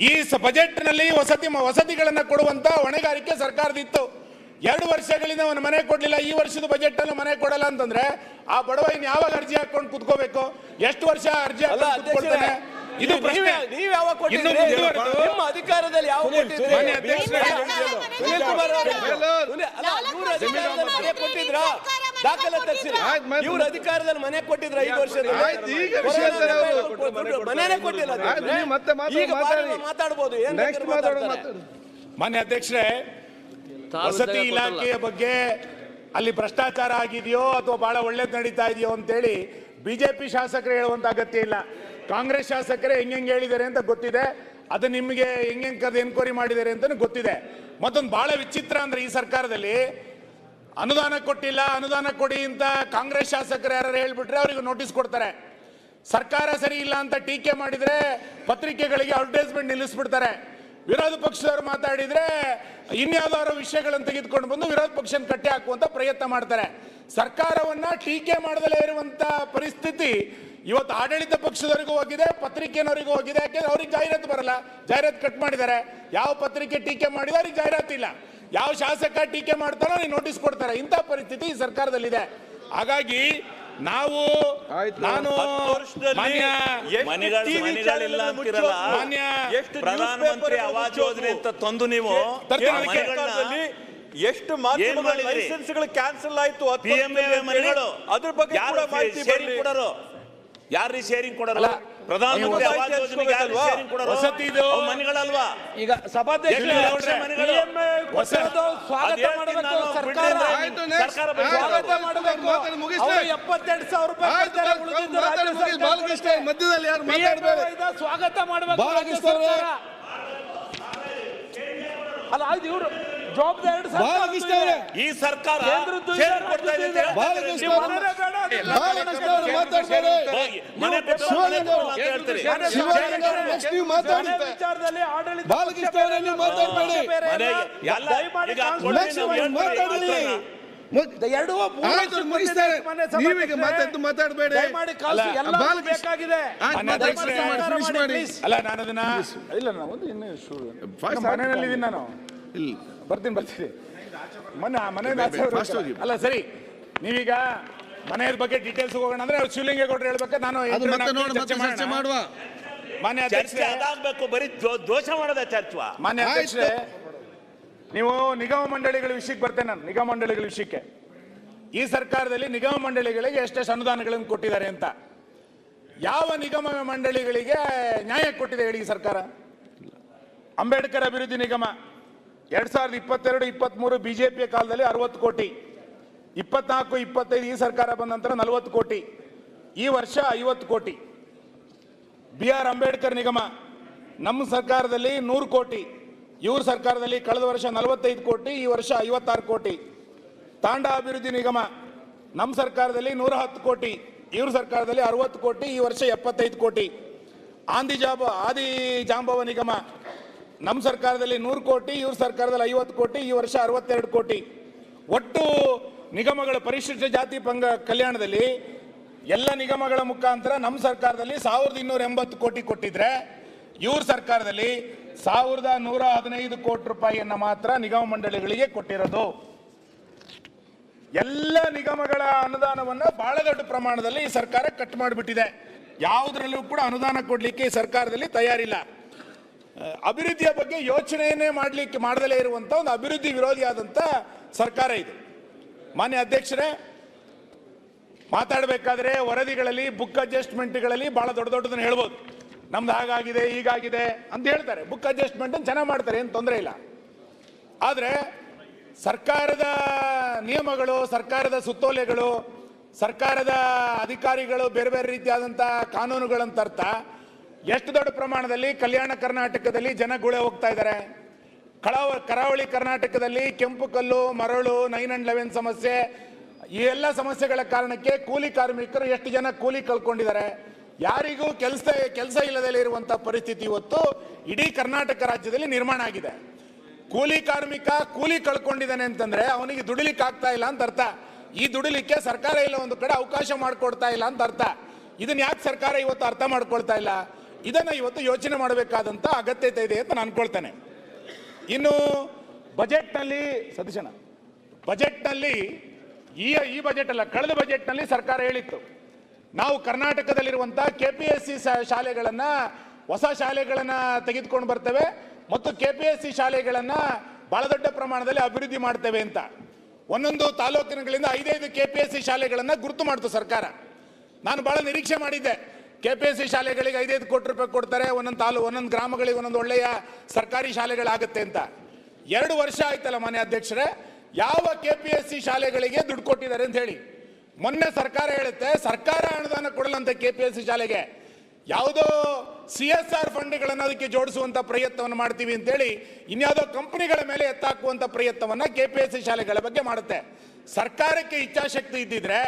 ಈ ಬಜೆಟ್ನಲ್ಲಿ ವಸತಿ ವಸತಿಗಳನ್ನ ಕೊಡುವಂತ ಹೊಣೆಗಾರಿಕೆ ಸರ್ಕಾರದಿತ್ತು. ಎರಡು ವರ್ಷಗಳಿಂದ ಅವನು ಮನೆ ಕೊಡ್ಲಿಲ್ಲ ಈ ವರ್ಷದ ಬಜೆಟ್ ಅಲ್ಲಿ ಮನೆ ಕೊಡಲ್ಲ ಅಂತಂದ್ರೆ ಆ ಬಡವ ಇನ್ ಯಾವಾಗ ಅರ್ಜಿ ಹಾಕೊಂಡು ಕುತ್ಕೋಬೇಕು? ಎಷ್ಟು ವರ್ಷ ಅರ್ಜಿ ಕುತ್ಕೊಳ್ತಾನೆ? ಇದು ಪ್ರಶ್ನೆ. ನೀವೇ- ಯಾವಾಗ ಮುಂದುವರೆದು- ನಿಮ್ಮ ಅಧಿಕಾರದಲ್ಲಿ ಯಾವ ಅಧ್ಯಕ್ಷರೇ, ಸುನೀಲ್ ಕುಮಾರ್ ಇವ್ರ ಅಧಿಕಾರದಲ್ಲಿ ಮನೆ ಕೊಟ್ಟಿದ್ರಾ? ದಾಖಲೆ ತರಿಸಿರಿ. ಇವ್ರ ಅಧಿಕಾರದಲ್ಲಿ ಮನೆ ಕೊಟ್ಟಿದ್ರ ಐದು ವರ್ಷದಲ್ಲಿ? ಮನೆನೇ ಕೊಟ್ಟಿಲ್ಲ ಈಗ ಮಾತಾಡ್ಬೋದು. ಏನ್ ನೆಕ್ಸ್ಟ್ ಬೇಕಾದ್ರೂ ಮಾತಾಡೋದು ಮಾತಾಡ್ತಾರೆ. ಮಾತಾಡಿ. ಮಾನ್ಯ ಅಧ್ಯಕ್ಷರೇ ವಸತಿ ಇಲಾಖೆಯ ಬಗ್ಗೆ ಅಲ್ಲಿ ಭ್ರಷ್ಟಾಚಾರ ಆಗಿದೆಯೋ ಅಥವಾ ಬಹಳ ಒಳ್ಳೇದು ನಡೀತಾ ಇದೆಯೋ ಅಂತೇಳಿ ಬಿಜೆಪಿ ಶಾಸಕರು ಹೇಳುವಂತ ಅಗತ್ಯ ಇಲ್ಲ. ಕಾಂಗ್ರೆಸ್ ಶಾಸಕರೇ ಹೆಂಗ್ ಹೇಳಿದ್ದಾರೆ ಅಂತ ಗೊತ್ತಿದೆ. ಅದು ನಿಮಗೆ ಹೆಂಗ್ ಕದ್ದು ಎನ್ಕ್ವೈರಿ ಮಾಡಿದ್ದಾರೆ ಅಂತಲೂ ಗೊತ್ತಿದೆ. ಮತ್ತೊಂದು ಬಹಳ ವಿಚಿತ್ರ ಅಂದ್ರೆ ಈ ಸರ್ಕಾರದಲ್ಲಿ ಅನುದಾನ ಕೊಟ್ಟಿಲ್ಲ ಅನುದಾನ ಕೊಡಿ ಅಂತ ಕಾಂಗ್ರೆಸ್ ಶಾಸಕರು ಯಾರು ಹೇಳ್ಬಿಟ್ರೆ ಅವರಿಗೆ ನೋಟಿಸ್ ಕೊಡ್ತಾರೆ. ಸರ್ಕಾರ ಸರಿ ಇಲ್ಲ ಅಂತ ಟೀಕೆ ಮಾಡಿದ್ರೆ ಪತ್ರಿಕೆಗಳಿಗೆ ಅಡ್ವರ್ಟೈಸ್ಮೆಂಟ್ ನಿಲ್ಲಿಸ್ಬಿಡ್ತಾರೆ. ವಿರೋಧ ಪಕ್ಷದವರು ಮಾತಾಡಿದ್ರೆ ಇನ್ಯಾವುದಾದ್ರು ವಿಷಯಗಳನ್ನು ತೆಗೆದುಕೊಂಡು ಬಂದು ವಿರೋಧ ಪಕ್ಷನ ಕಟ್ಟಿ ಹಾಕುವಂತ ಪ್ರಯತ್ನ ಮಾಡ್ತಾರೆ. ಸರ್ಕಾರವನ್ನ ಟೀಕೆ ಮಾಡದಲೇ ಇರುವಂತ ಪರಿಸ್ಥಿತಿ ಇವತ್ತು ಆಡಳಿತ ಪಕ್ಷದವರಿಗೂ ಹೋಗಿದೆ, ಪತ್ರಿಕೆನವರಿಗೂ ಹೋಗಿದೆ. ಯಾಕೆಂದ್ರೆ ಅವ್ರಿಗೆ ಜಾಹೀರಾತು ಬರಲ್ಲ. ಜಾಹೀರಾತು ಕಟ್ ಮಾಡಿದ್ದಾರೆ. ಯಾವ ಪತ್ರಿಕೆ ಟೀಕೆ ಮಾಡಿದ್ರೆ ಅವ್ರಿಗೆ ಜಾಹೀರಾತು ಇಲ್ಲ. ಯಾವ ಶಾಸಕ ಟೀಕೆ ಮಾಡ್ತಾರೋ ಅವ್ರಿಗೆ ನೋಟಿಸ್ ಕೊಡ್ತಾರೆ. ಇಂಥ ಪರಿಸ್ಥಿತಿ ಈ ಸರ್ಕಾರದಲ್ಲಿದೆ. ಹಾಗಾಗಿ ನಾವು. ನಾನು ಎಷ್ಟು ಪ್ರಧಾನಮಂತ್ರಿ ಆವಾಸ್ ಯೋಜನೆ ಅಂತ ತಂದು ನೀವು ಎಷ್ಟು ಮಾಧ್ಯಮಗಳ? ಲೈಸೆನ್ಸ್ಗಳು ಕ್ಯಾನ್ಸಲ್ ಆಯ್ತು ಅದ್ರ ಬಗ್ಗೆ ಯಾರು ಮಾಹಿತಿ ಶೇರಿಂಗ್ ಬರಲಿ. ಕೊಡೋರು? ಯಾರ್ರೀ ಶೇರಿಂಗ್ ಕೊಡೋರು? ಮನೆಗಳಲ್ವಾ? ಈಗ ಸಭಾಧ್ಯಕ್ಷ ಸ್ವಾಗತ ಮಾಡಬೇಕು ಸರ್ಕಾರ. ಎಪ್ಪತ್ತೆರಡು ಸಾವಿರ ರೂಪಾಯಿ ಮಧ್ಯದಲ್ಲಿ ಯಾರು ಸ್ವಾಗತ ಮಾಡಬೇಕು. ಅಲ್ಲ ಆಯ್ತು ಇವರು ಜವಾಬ್ದಾರಿ. ಈ ಸರ್ಕಾರ ಶೇರಿಂಗ್ ಕೊಡ್ತಾ ಇದೆ ಅಂತ ಮನೆ ಮನೆ ಹೇಳ್ತೀರಿ. ಮನೆ ವಿಚಾರದಲ್ಲಿ ಆಡಳಿತ ಬಾಲಕೃಷ್ಣ ಅವರೇ, ನೀವು ಮಾತಾಡ್ಬೇಡಿ. ಮನೆಗೆ ಎಲ್ಲ ಈಗ ಕಾನ್ಸ್ಟಿಟ್ಯೂಷನ್ ಕೊಡ್ಲಿ Next ನಾವು ನೀವು ಹೇಳ್ತೀವಿ ಮಾತಾಡಿ. ಮಾತನ್ನ. ಮುಗ್- ಎರಡು ಮೂರು ಆಯ್ತು, ವರ್ಷಕ್ಕೆ ಮುಗಿಸ್ತಾರೆ. ಮನೆ ನೀವೀಗ ಮಾತಾಡ್ತು ಮಾತಾಡ್ಬೇಡಿ. ಕಾಸು ಅಲ್ಲ, ಎಲ್ಲ ಬೇಕಾಗಿದೆ. ಮಾಡಿ, ಅಲ್ಲ ನಾನು ಅದನ್ನ ಇಲ್ಲ ನಾನು ಒಂದು ಇನ್ನು ಶು- Fast ನಮ್ಮ ಮನೆಯಲ್ಲಿ ಇದ್ದೀನಿ ನಾನು. ಇಲ್ಲ. ಬರ್ತೀನಿ ಬರ್ತೀನಿ. ಮನೆ ಮನೆ. ಅಲ್ಲ ಸರಿ ನೀವೀಗ ಮನೆಯ ಬಗ್ಗೆ ಡೀಟೇಲ್ಸ್ ಹೋಗೋಣ ಅಂದ್ರೆ ಅವ್ರು ಶಿವಲಿಂಗೇಗೌಡರು ಹೇಳ್ಬೇಕು? ನಾನು ಅದು ಮತ್ತೆ ನೋಡಿ ಮತ್ತೆ ಚರ್ಚೆ ಚರ್ಚೆ ಮಾಡೋಣ. ಮಾಡುವ. ಮಾನ್ಯ ಚರ್ಚೆ ಅಧ್ಯಕ್ಷರೇ. ಅದಾಗಬೇಕು ಬರೀ ದೋ- ದೋಷ ಮಾಡೋದ ಚರ್ಚುವ? ಮಾನ್ಯ. ಅಧ್ಯಕ್ಷರೇ ನೀವು ನಿಗಮ ಮಂಡಳಿಗಳ ವಿಷಯಕ್ಕೆ ಬರ್ತೇನೆ ನಾನು ನಿಗಮ ಮಂಡಳಿಗಳ ವಿಷಯಕ್ಕೆ. ಈ ಸರ್ಕಾರದಲ್ಲಿ ನಿಗಮ ಮಂಡಳಿಗಳಿಗೆ ಎಷ್ಟೆಷ್ಟು ಅನುದಾನಗಳನ್ನು ಕೊಟ್ಟಿದ್ದಾರೆ ಅಂತ. ಯಾವ ನಿಗಮ ಮಂಡಳಿಗಳಿಗೆ ನ್ಯಾಯ ಕೊಟ್ಟಿದೆ ಹೇಳಿ ಈ ಸರ್ಕಾರ? ಅಂಬೇಡ್ಕರ್ ಅಭಿವೃದ್ಧಿ ನಿಗಮ. ಎರಡ್ ಸಾವಿರದ ಇಪ್ಪತ್ತೆರಡು ಇಪ್ಪತ್ತ್ಮೂರು ಬಿಜೆಪಿ ಕಾಲದಲ್ಲಿ ಅರವತ್ತು ಕೋಟಿ. ಇಪ್ಪತ್ನಾಲ್ಕು, ಇಪ್ಪತ್ತೈದು ಈ ಸರ್ಕಾರ ಬಂದ ನಂತರ ನಲವತ್ತು ಕೋಟಿ. ಈ ವರ್ಷ ಐವತ್ತು ಕೋಟಿ. ಬಿ ಆರ್ ಅಂಬೇಡ್ಕರ್ ನಿಗಮ, ನಮ್ಮ ಸರ್ಕಾರದಲ್ಲಿ ನೂರು ಕೋಟಿ. ಇವ್ರ ಸರ್ಕಾರದಲ್ಲಿ ಕಳೆದ ವರ್ಷ ನಲವತ್ತೈದು ಕೋಟಿ, ಈ ವರ್ಷ ಐವತ್ತಾರು ಕೋಟಿ. ತಾಂಡ ಅಭಿವೃದ್ಧಿ ನಿಗಮ, ನಮ್ಮ ಸರ್ಕಾರದಲ್ಲಿ ನೂರ ಹತ್ತು ಕೋಟಿ. ಇವ್ರ ಸರ್ಕಾರದಲ್ಲಿ ಅರವತ್ತು ಕೋಟಿ, ಈ ವರ್ಷ ಎಪ್ಪತ್ತೈದು ಕೋಟಿ. ಆಂದಿ ಜಾಬ ಆದಿ ಜಾಂಬವ ನಿಗಮ ನಮ್ಮ ಸರ್ಕಾರದಲ್ಲಿ ನೂರು ಕೋಟಿ, ಇವ್ರ ಸರ್ಕಾರದಲ್ಲಿ ಐವತ್ತು ಕೋಟಿ, ಈ ವರ್ಷ ಅರವತ್ತೆರಡು ಕೋಟಿ. ಒಟ್ಟು ನಿಗಮಗಳ ಪರಿಶಿಷ್ಟ ಜಾತಿ ಪಂಗ ಕಲ್ಯಾಣದಲ್ಲಿ ಎಲ್ಲ ನಿಗಮಗಳ ಮುಖಾಂತರ ನಮ್ಮ ಸರ್ಕಾರದಲ್ಲಿ ಸಾವಿರದ ಇನ್ನೂರ ಎಂಬತ್ತು ಕೋಟಿ ಕೊಟ್ಟಿದ್ರೆ, ಇವ್ರ ಸರ್ಕಾರದಲ್ಲಿ ಸಾವಿರದ ನೂರ ಹದಿನೈದು ಕೋಟಿ ರೂಪಾಯಿಯನ್ನು ಮಾತ್ರ ನಿಗಮ ಮಂಡಳಿಗಳಿಗೆ ಕೊಟ್ಟಿರೋದು. ಎಲ್ಲ ನಿಗಮಗಳ ಅನುದಾನವನ್ನ ಬಹಳ ದೊಡ್ಡ ಪ್ರಮಾಣದಲ್ಲಿ ಈ ಸರ್ಕಾರ ಕಟ್ ಮಾಡಿಬಿಟ್ಟಿದೆ. ಯಾವುದರಲ್ಲೂ ಕೂಡ ಅನುದಾನ ಕೊಡಲಿಕ್ಕೆ ಈ ಸರ್ಕಾರದಲ್ಲಿ ತಯಾರಿಲ್ಲ. ಅಭಿವೃದ್ಧಿಯ ಬಗ್ಗೆ ಯೋಚನೆಯನ್ನೇ ಮಾಡಲಿಕ್ಕೆ ಮಾಡದಲೇ ಇರುವಂಥ ಒಂದು ಅಭಿವೃದ್ಧಿ ವಿರೋಧಿಯಾದಂಥ ಸರ್ಕಾರ ಇದು. ಮಾನ್ಯ ಅಧ್ಯಕ್ಷರೇ, ಮಾತಾಡಬೇಕಾದ್ರೆ ವರದಿಗಳಲ್ಲಿ ಬುಕ್ ಅಡ್ಜಸ್ಟ್ಮೆಂಟ್ಗಳಲ್ಲಿ ಬಹಳ ದೊಡ್ಡ ದೊಡ್ಡದನ್ನ ಹೇಳ್ಬೋದು. ನಮ್ದು ಹಾಗಾಗಿದೆ, ಹೀಗಾಗಿದೆ ಅಂತ ಹೇಳ್ತಾರೆ. ಬುಕ್ ಅಡ್ಜಸ್ಟ್ಮೆಂಟ್ ಚೆನ್ನಾಗಿ ಮಾಡ್ತಾರೆ, ಏನು ತೊಂದರೆ ಇಲ್ಲ. ಆದರೆ ಸರ್ಕಾರದ ನಿಯಮಗಳು, ಸರ್ಕಾರದ ಸುತ್ತೋಲೆಗಳು, ಸರ್ಕಾರದ ಅಧಿಕಾರಿಗಳು ಬೇರೆ ಬೇರೆ ರೀತಿಯಾದಂಥ ಕಾನೂನುಗಳಂತರ್ಥ ಎಷ್ಟು ದೊಡ್ಡ ಪ್ರಮಾಣದಲ್ಲಿ ಕಲ್ಯಾಣ ಕರ್ನಾಟಕದಲ್ಲಿ ಜನ ಗುಳೆ ಹೋಗ್ತಾ ಇದ್ದಾರೆ? ಕಳವ, ಕರಾವಳಿ ಕರ್ನಾಟಕದಲ್ಲಿ ಕೆಂಪು ಕಲ್ಲು, ಮರಳು ನೈನ್ ಅಂಡ್ ಲೆವೆನ್ ಸಮಸ್ಯೆ, ಈ ಎಲ್ಲ ಸಮಸ್ಯೆಗಳ ಕಾರಣಕ್ಕೆ ಕೂಲಿ ಕಾರ್ಮಿಕರು ಎಷ್ಟು ಜನ ಕೂಲಿ ಕಳ್ಕೊಂಡಿದ್ದಾರೆ? ಯಾರಿಗೂ ಕೆಲಸ ಕೆಲಸ ಇಲ್ಲದಲ್ಲೇ ಇರುವಂಥ ಪರಿಸ್ಥಿತಿ ಇವತ್ತು ಇಡೀ ಕರ್ನಾಟಕ ರಾಜ್ಯದಲ್ಲಿ ನಿರ್ಮಾಣ ಆಗಿದೆ. ಕೂಲಿ ಕಾರ್ಮಿಕ ಕೂಲಿ ಕಳ್ಕೊಂಡಿದ್ದಾನೆ ಅಂತಂದ್ರೆ ಅವನಿಗೆ ದುಡಿಲಿಕ್ಕೆ ಆಗ್ತಾ ಇಲ್ಲ ಅಂತ ಅರ್ಥ. ಈ ದುಡಿಲಿಕ್ಕೆ ಸರ್ಕಾರ ಇಲ್ಲ, ಒಂದು ಕಡೆ ಅವಕಾಶ ಮಾಡಿಕೊಡ್ತಾ ಇಲ್ಲ ಅಂತ ಅರ್ಥ. ಇದನ್ನ ಯಾಕೆ ಸರ್ಕಾರ ಇವತ್ತು ಅರ್ಥ ಮಾಡ್ಕೊಳ್ತಾ ಇಲ್ಲ? ಇದನ್ನ ಇವತ್ತು ಯೋಚನೆ ಮಾಡಬೇಕಾದಂಥ ಅಗತ್ಯತೆ ಇದೆ ಅಂತ ನಾನು ಅನ್ಕೊಳ್ತೇನೆ. ಇನ್ನು ಬಜೆಟ್ನಲ್ಲಿ ಸದಸ್ಯನ ಬಜೆಟ್ನಲ್ಲಿ ಈ ಈ ಬಜೆಟ್ ಅಲ್ಲ, ಕಳೆದ ಬಜೆಟ್ನಲ್ಲಿ ಸರ್ಕಾರ ಹೇಳಿತ್ತು. ನಾವು ಕರ್ನಾಟಕದಲ್ಲಿರುವಂಥ ಕೆ ಪಿ ಎಸ್ ಸಿ ಶಾಲೆಗಳನ್ನು, ಹೊಸ ಶಾಲೆಗಳನ್ನು ತೆಗೆದುಕೊಂಡು ಬರ್ತೇವೆ ಮತ್ತು ಕೆ ಪಿ ಎಸ್ ಸಿ ಶಾಲೆಗಳನ್ನು ಬಹಳ ದೊಡ್ಡ ಪ್ರಮಾಣದಲ್ಲಿ ಅಭಿವೃದ್ಧಿ ಮಾಡ್ತೇವೆ ಅಂತ. ಒಂದೊಂದು ತಾಲೂಕಿನಗಳಿಂದ ಐದೈದು ಕೆ ಪಿ ಎಸ್ ಸಿ ಶಾಲೆಗಳನ್ನು ಗುರುತು ಮಾಡ್ತು ಸರ್ಕಾರ. ನಾನು ಬಹಳ ನಿರೀಕ್ಷೆ ಮಾಡಿದ್ದೆ. ಕೆ ಪಿ ಸಿ ಶಾಲೆಗಳಿಗೆ ಐದೈದು ಕೋಟಿ ರೂಪಾಯಿ ಕೊಡ್ತಾರೆ, ಒಂದೊಂದು ತಾಲೂ, ಒಂದೊಂದು ಗ್ರಾಮಗಳಿಗೆ ಒಂದೊಂದು ಒಳ್ಳೆಯ ಸರ್ಕಾರಿ ಶಾಲೆಗಳಾಗುತ್ತೆ ಅಂತ. ಎರಡು ವರ್ಷ ಆಯ್ತಲ್ಲ ಮನೆ ಅಧ್ಯಕ್ಷರೇ, ಯಾವ ಕೆ ಪಿ ಎಸ್ ಸಿ ಶಾಲೆಗಳಿಗೆ ದುಡ್ಡು ಕೊಟ್ಟಿದ್ದಾರೆ ಅಂತ ಹೇಳಿ. ಮೊನ್ನೆ ಸರ್ಕಾರ ಹೇಳುತ್ತೆ, ಸರ್ಕಾರ ಅನುದಾನ ಕೊಡಲಂತೆ ಕೆ ಪಿ ಎಸ್ ಸಿ ಶಾಲೆಗೆ. ಯಾವುದೋ ಸಿ ಎಸ್ ಆರ್ ಫಂಡ್ಗಳನ್ನು ಅದಕ್ಕೆ ಜೋಡಿಸುವಂತ ಪ್ರಯತ್ನವನ್ನು ಮಾಡ್ತೀವಿ ಅಂತೇಳಿ, ಇನ್ಯಾವುದೋ ಕಂಪನಿಗಳ ಮೇಲೆ ಎತ್ತಾಕುವಂಥ ಪ್ರಯತ್ನವನ್ನ ಕೆ ಪಿ ಎಸ್ ಸಿ ಶಾಲೆಗಳ ಬಗ್ಗೆ ಮಾಡುತ್ತೆ. ಸರ್ಕಾರಕ್ಕೆ ಇಚ್ಛಾಶಕ್ತಿ ಇದ್ದಿದ್ರೆ,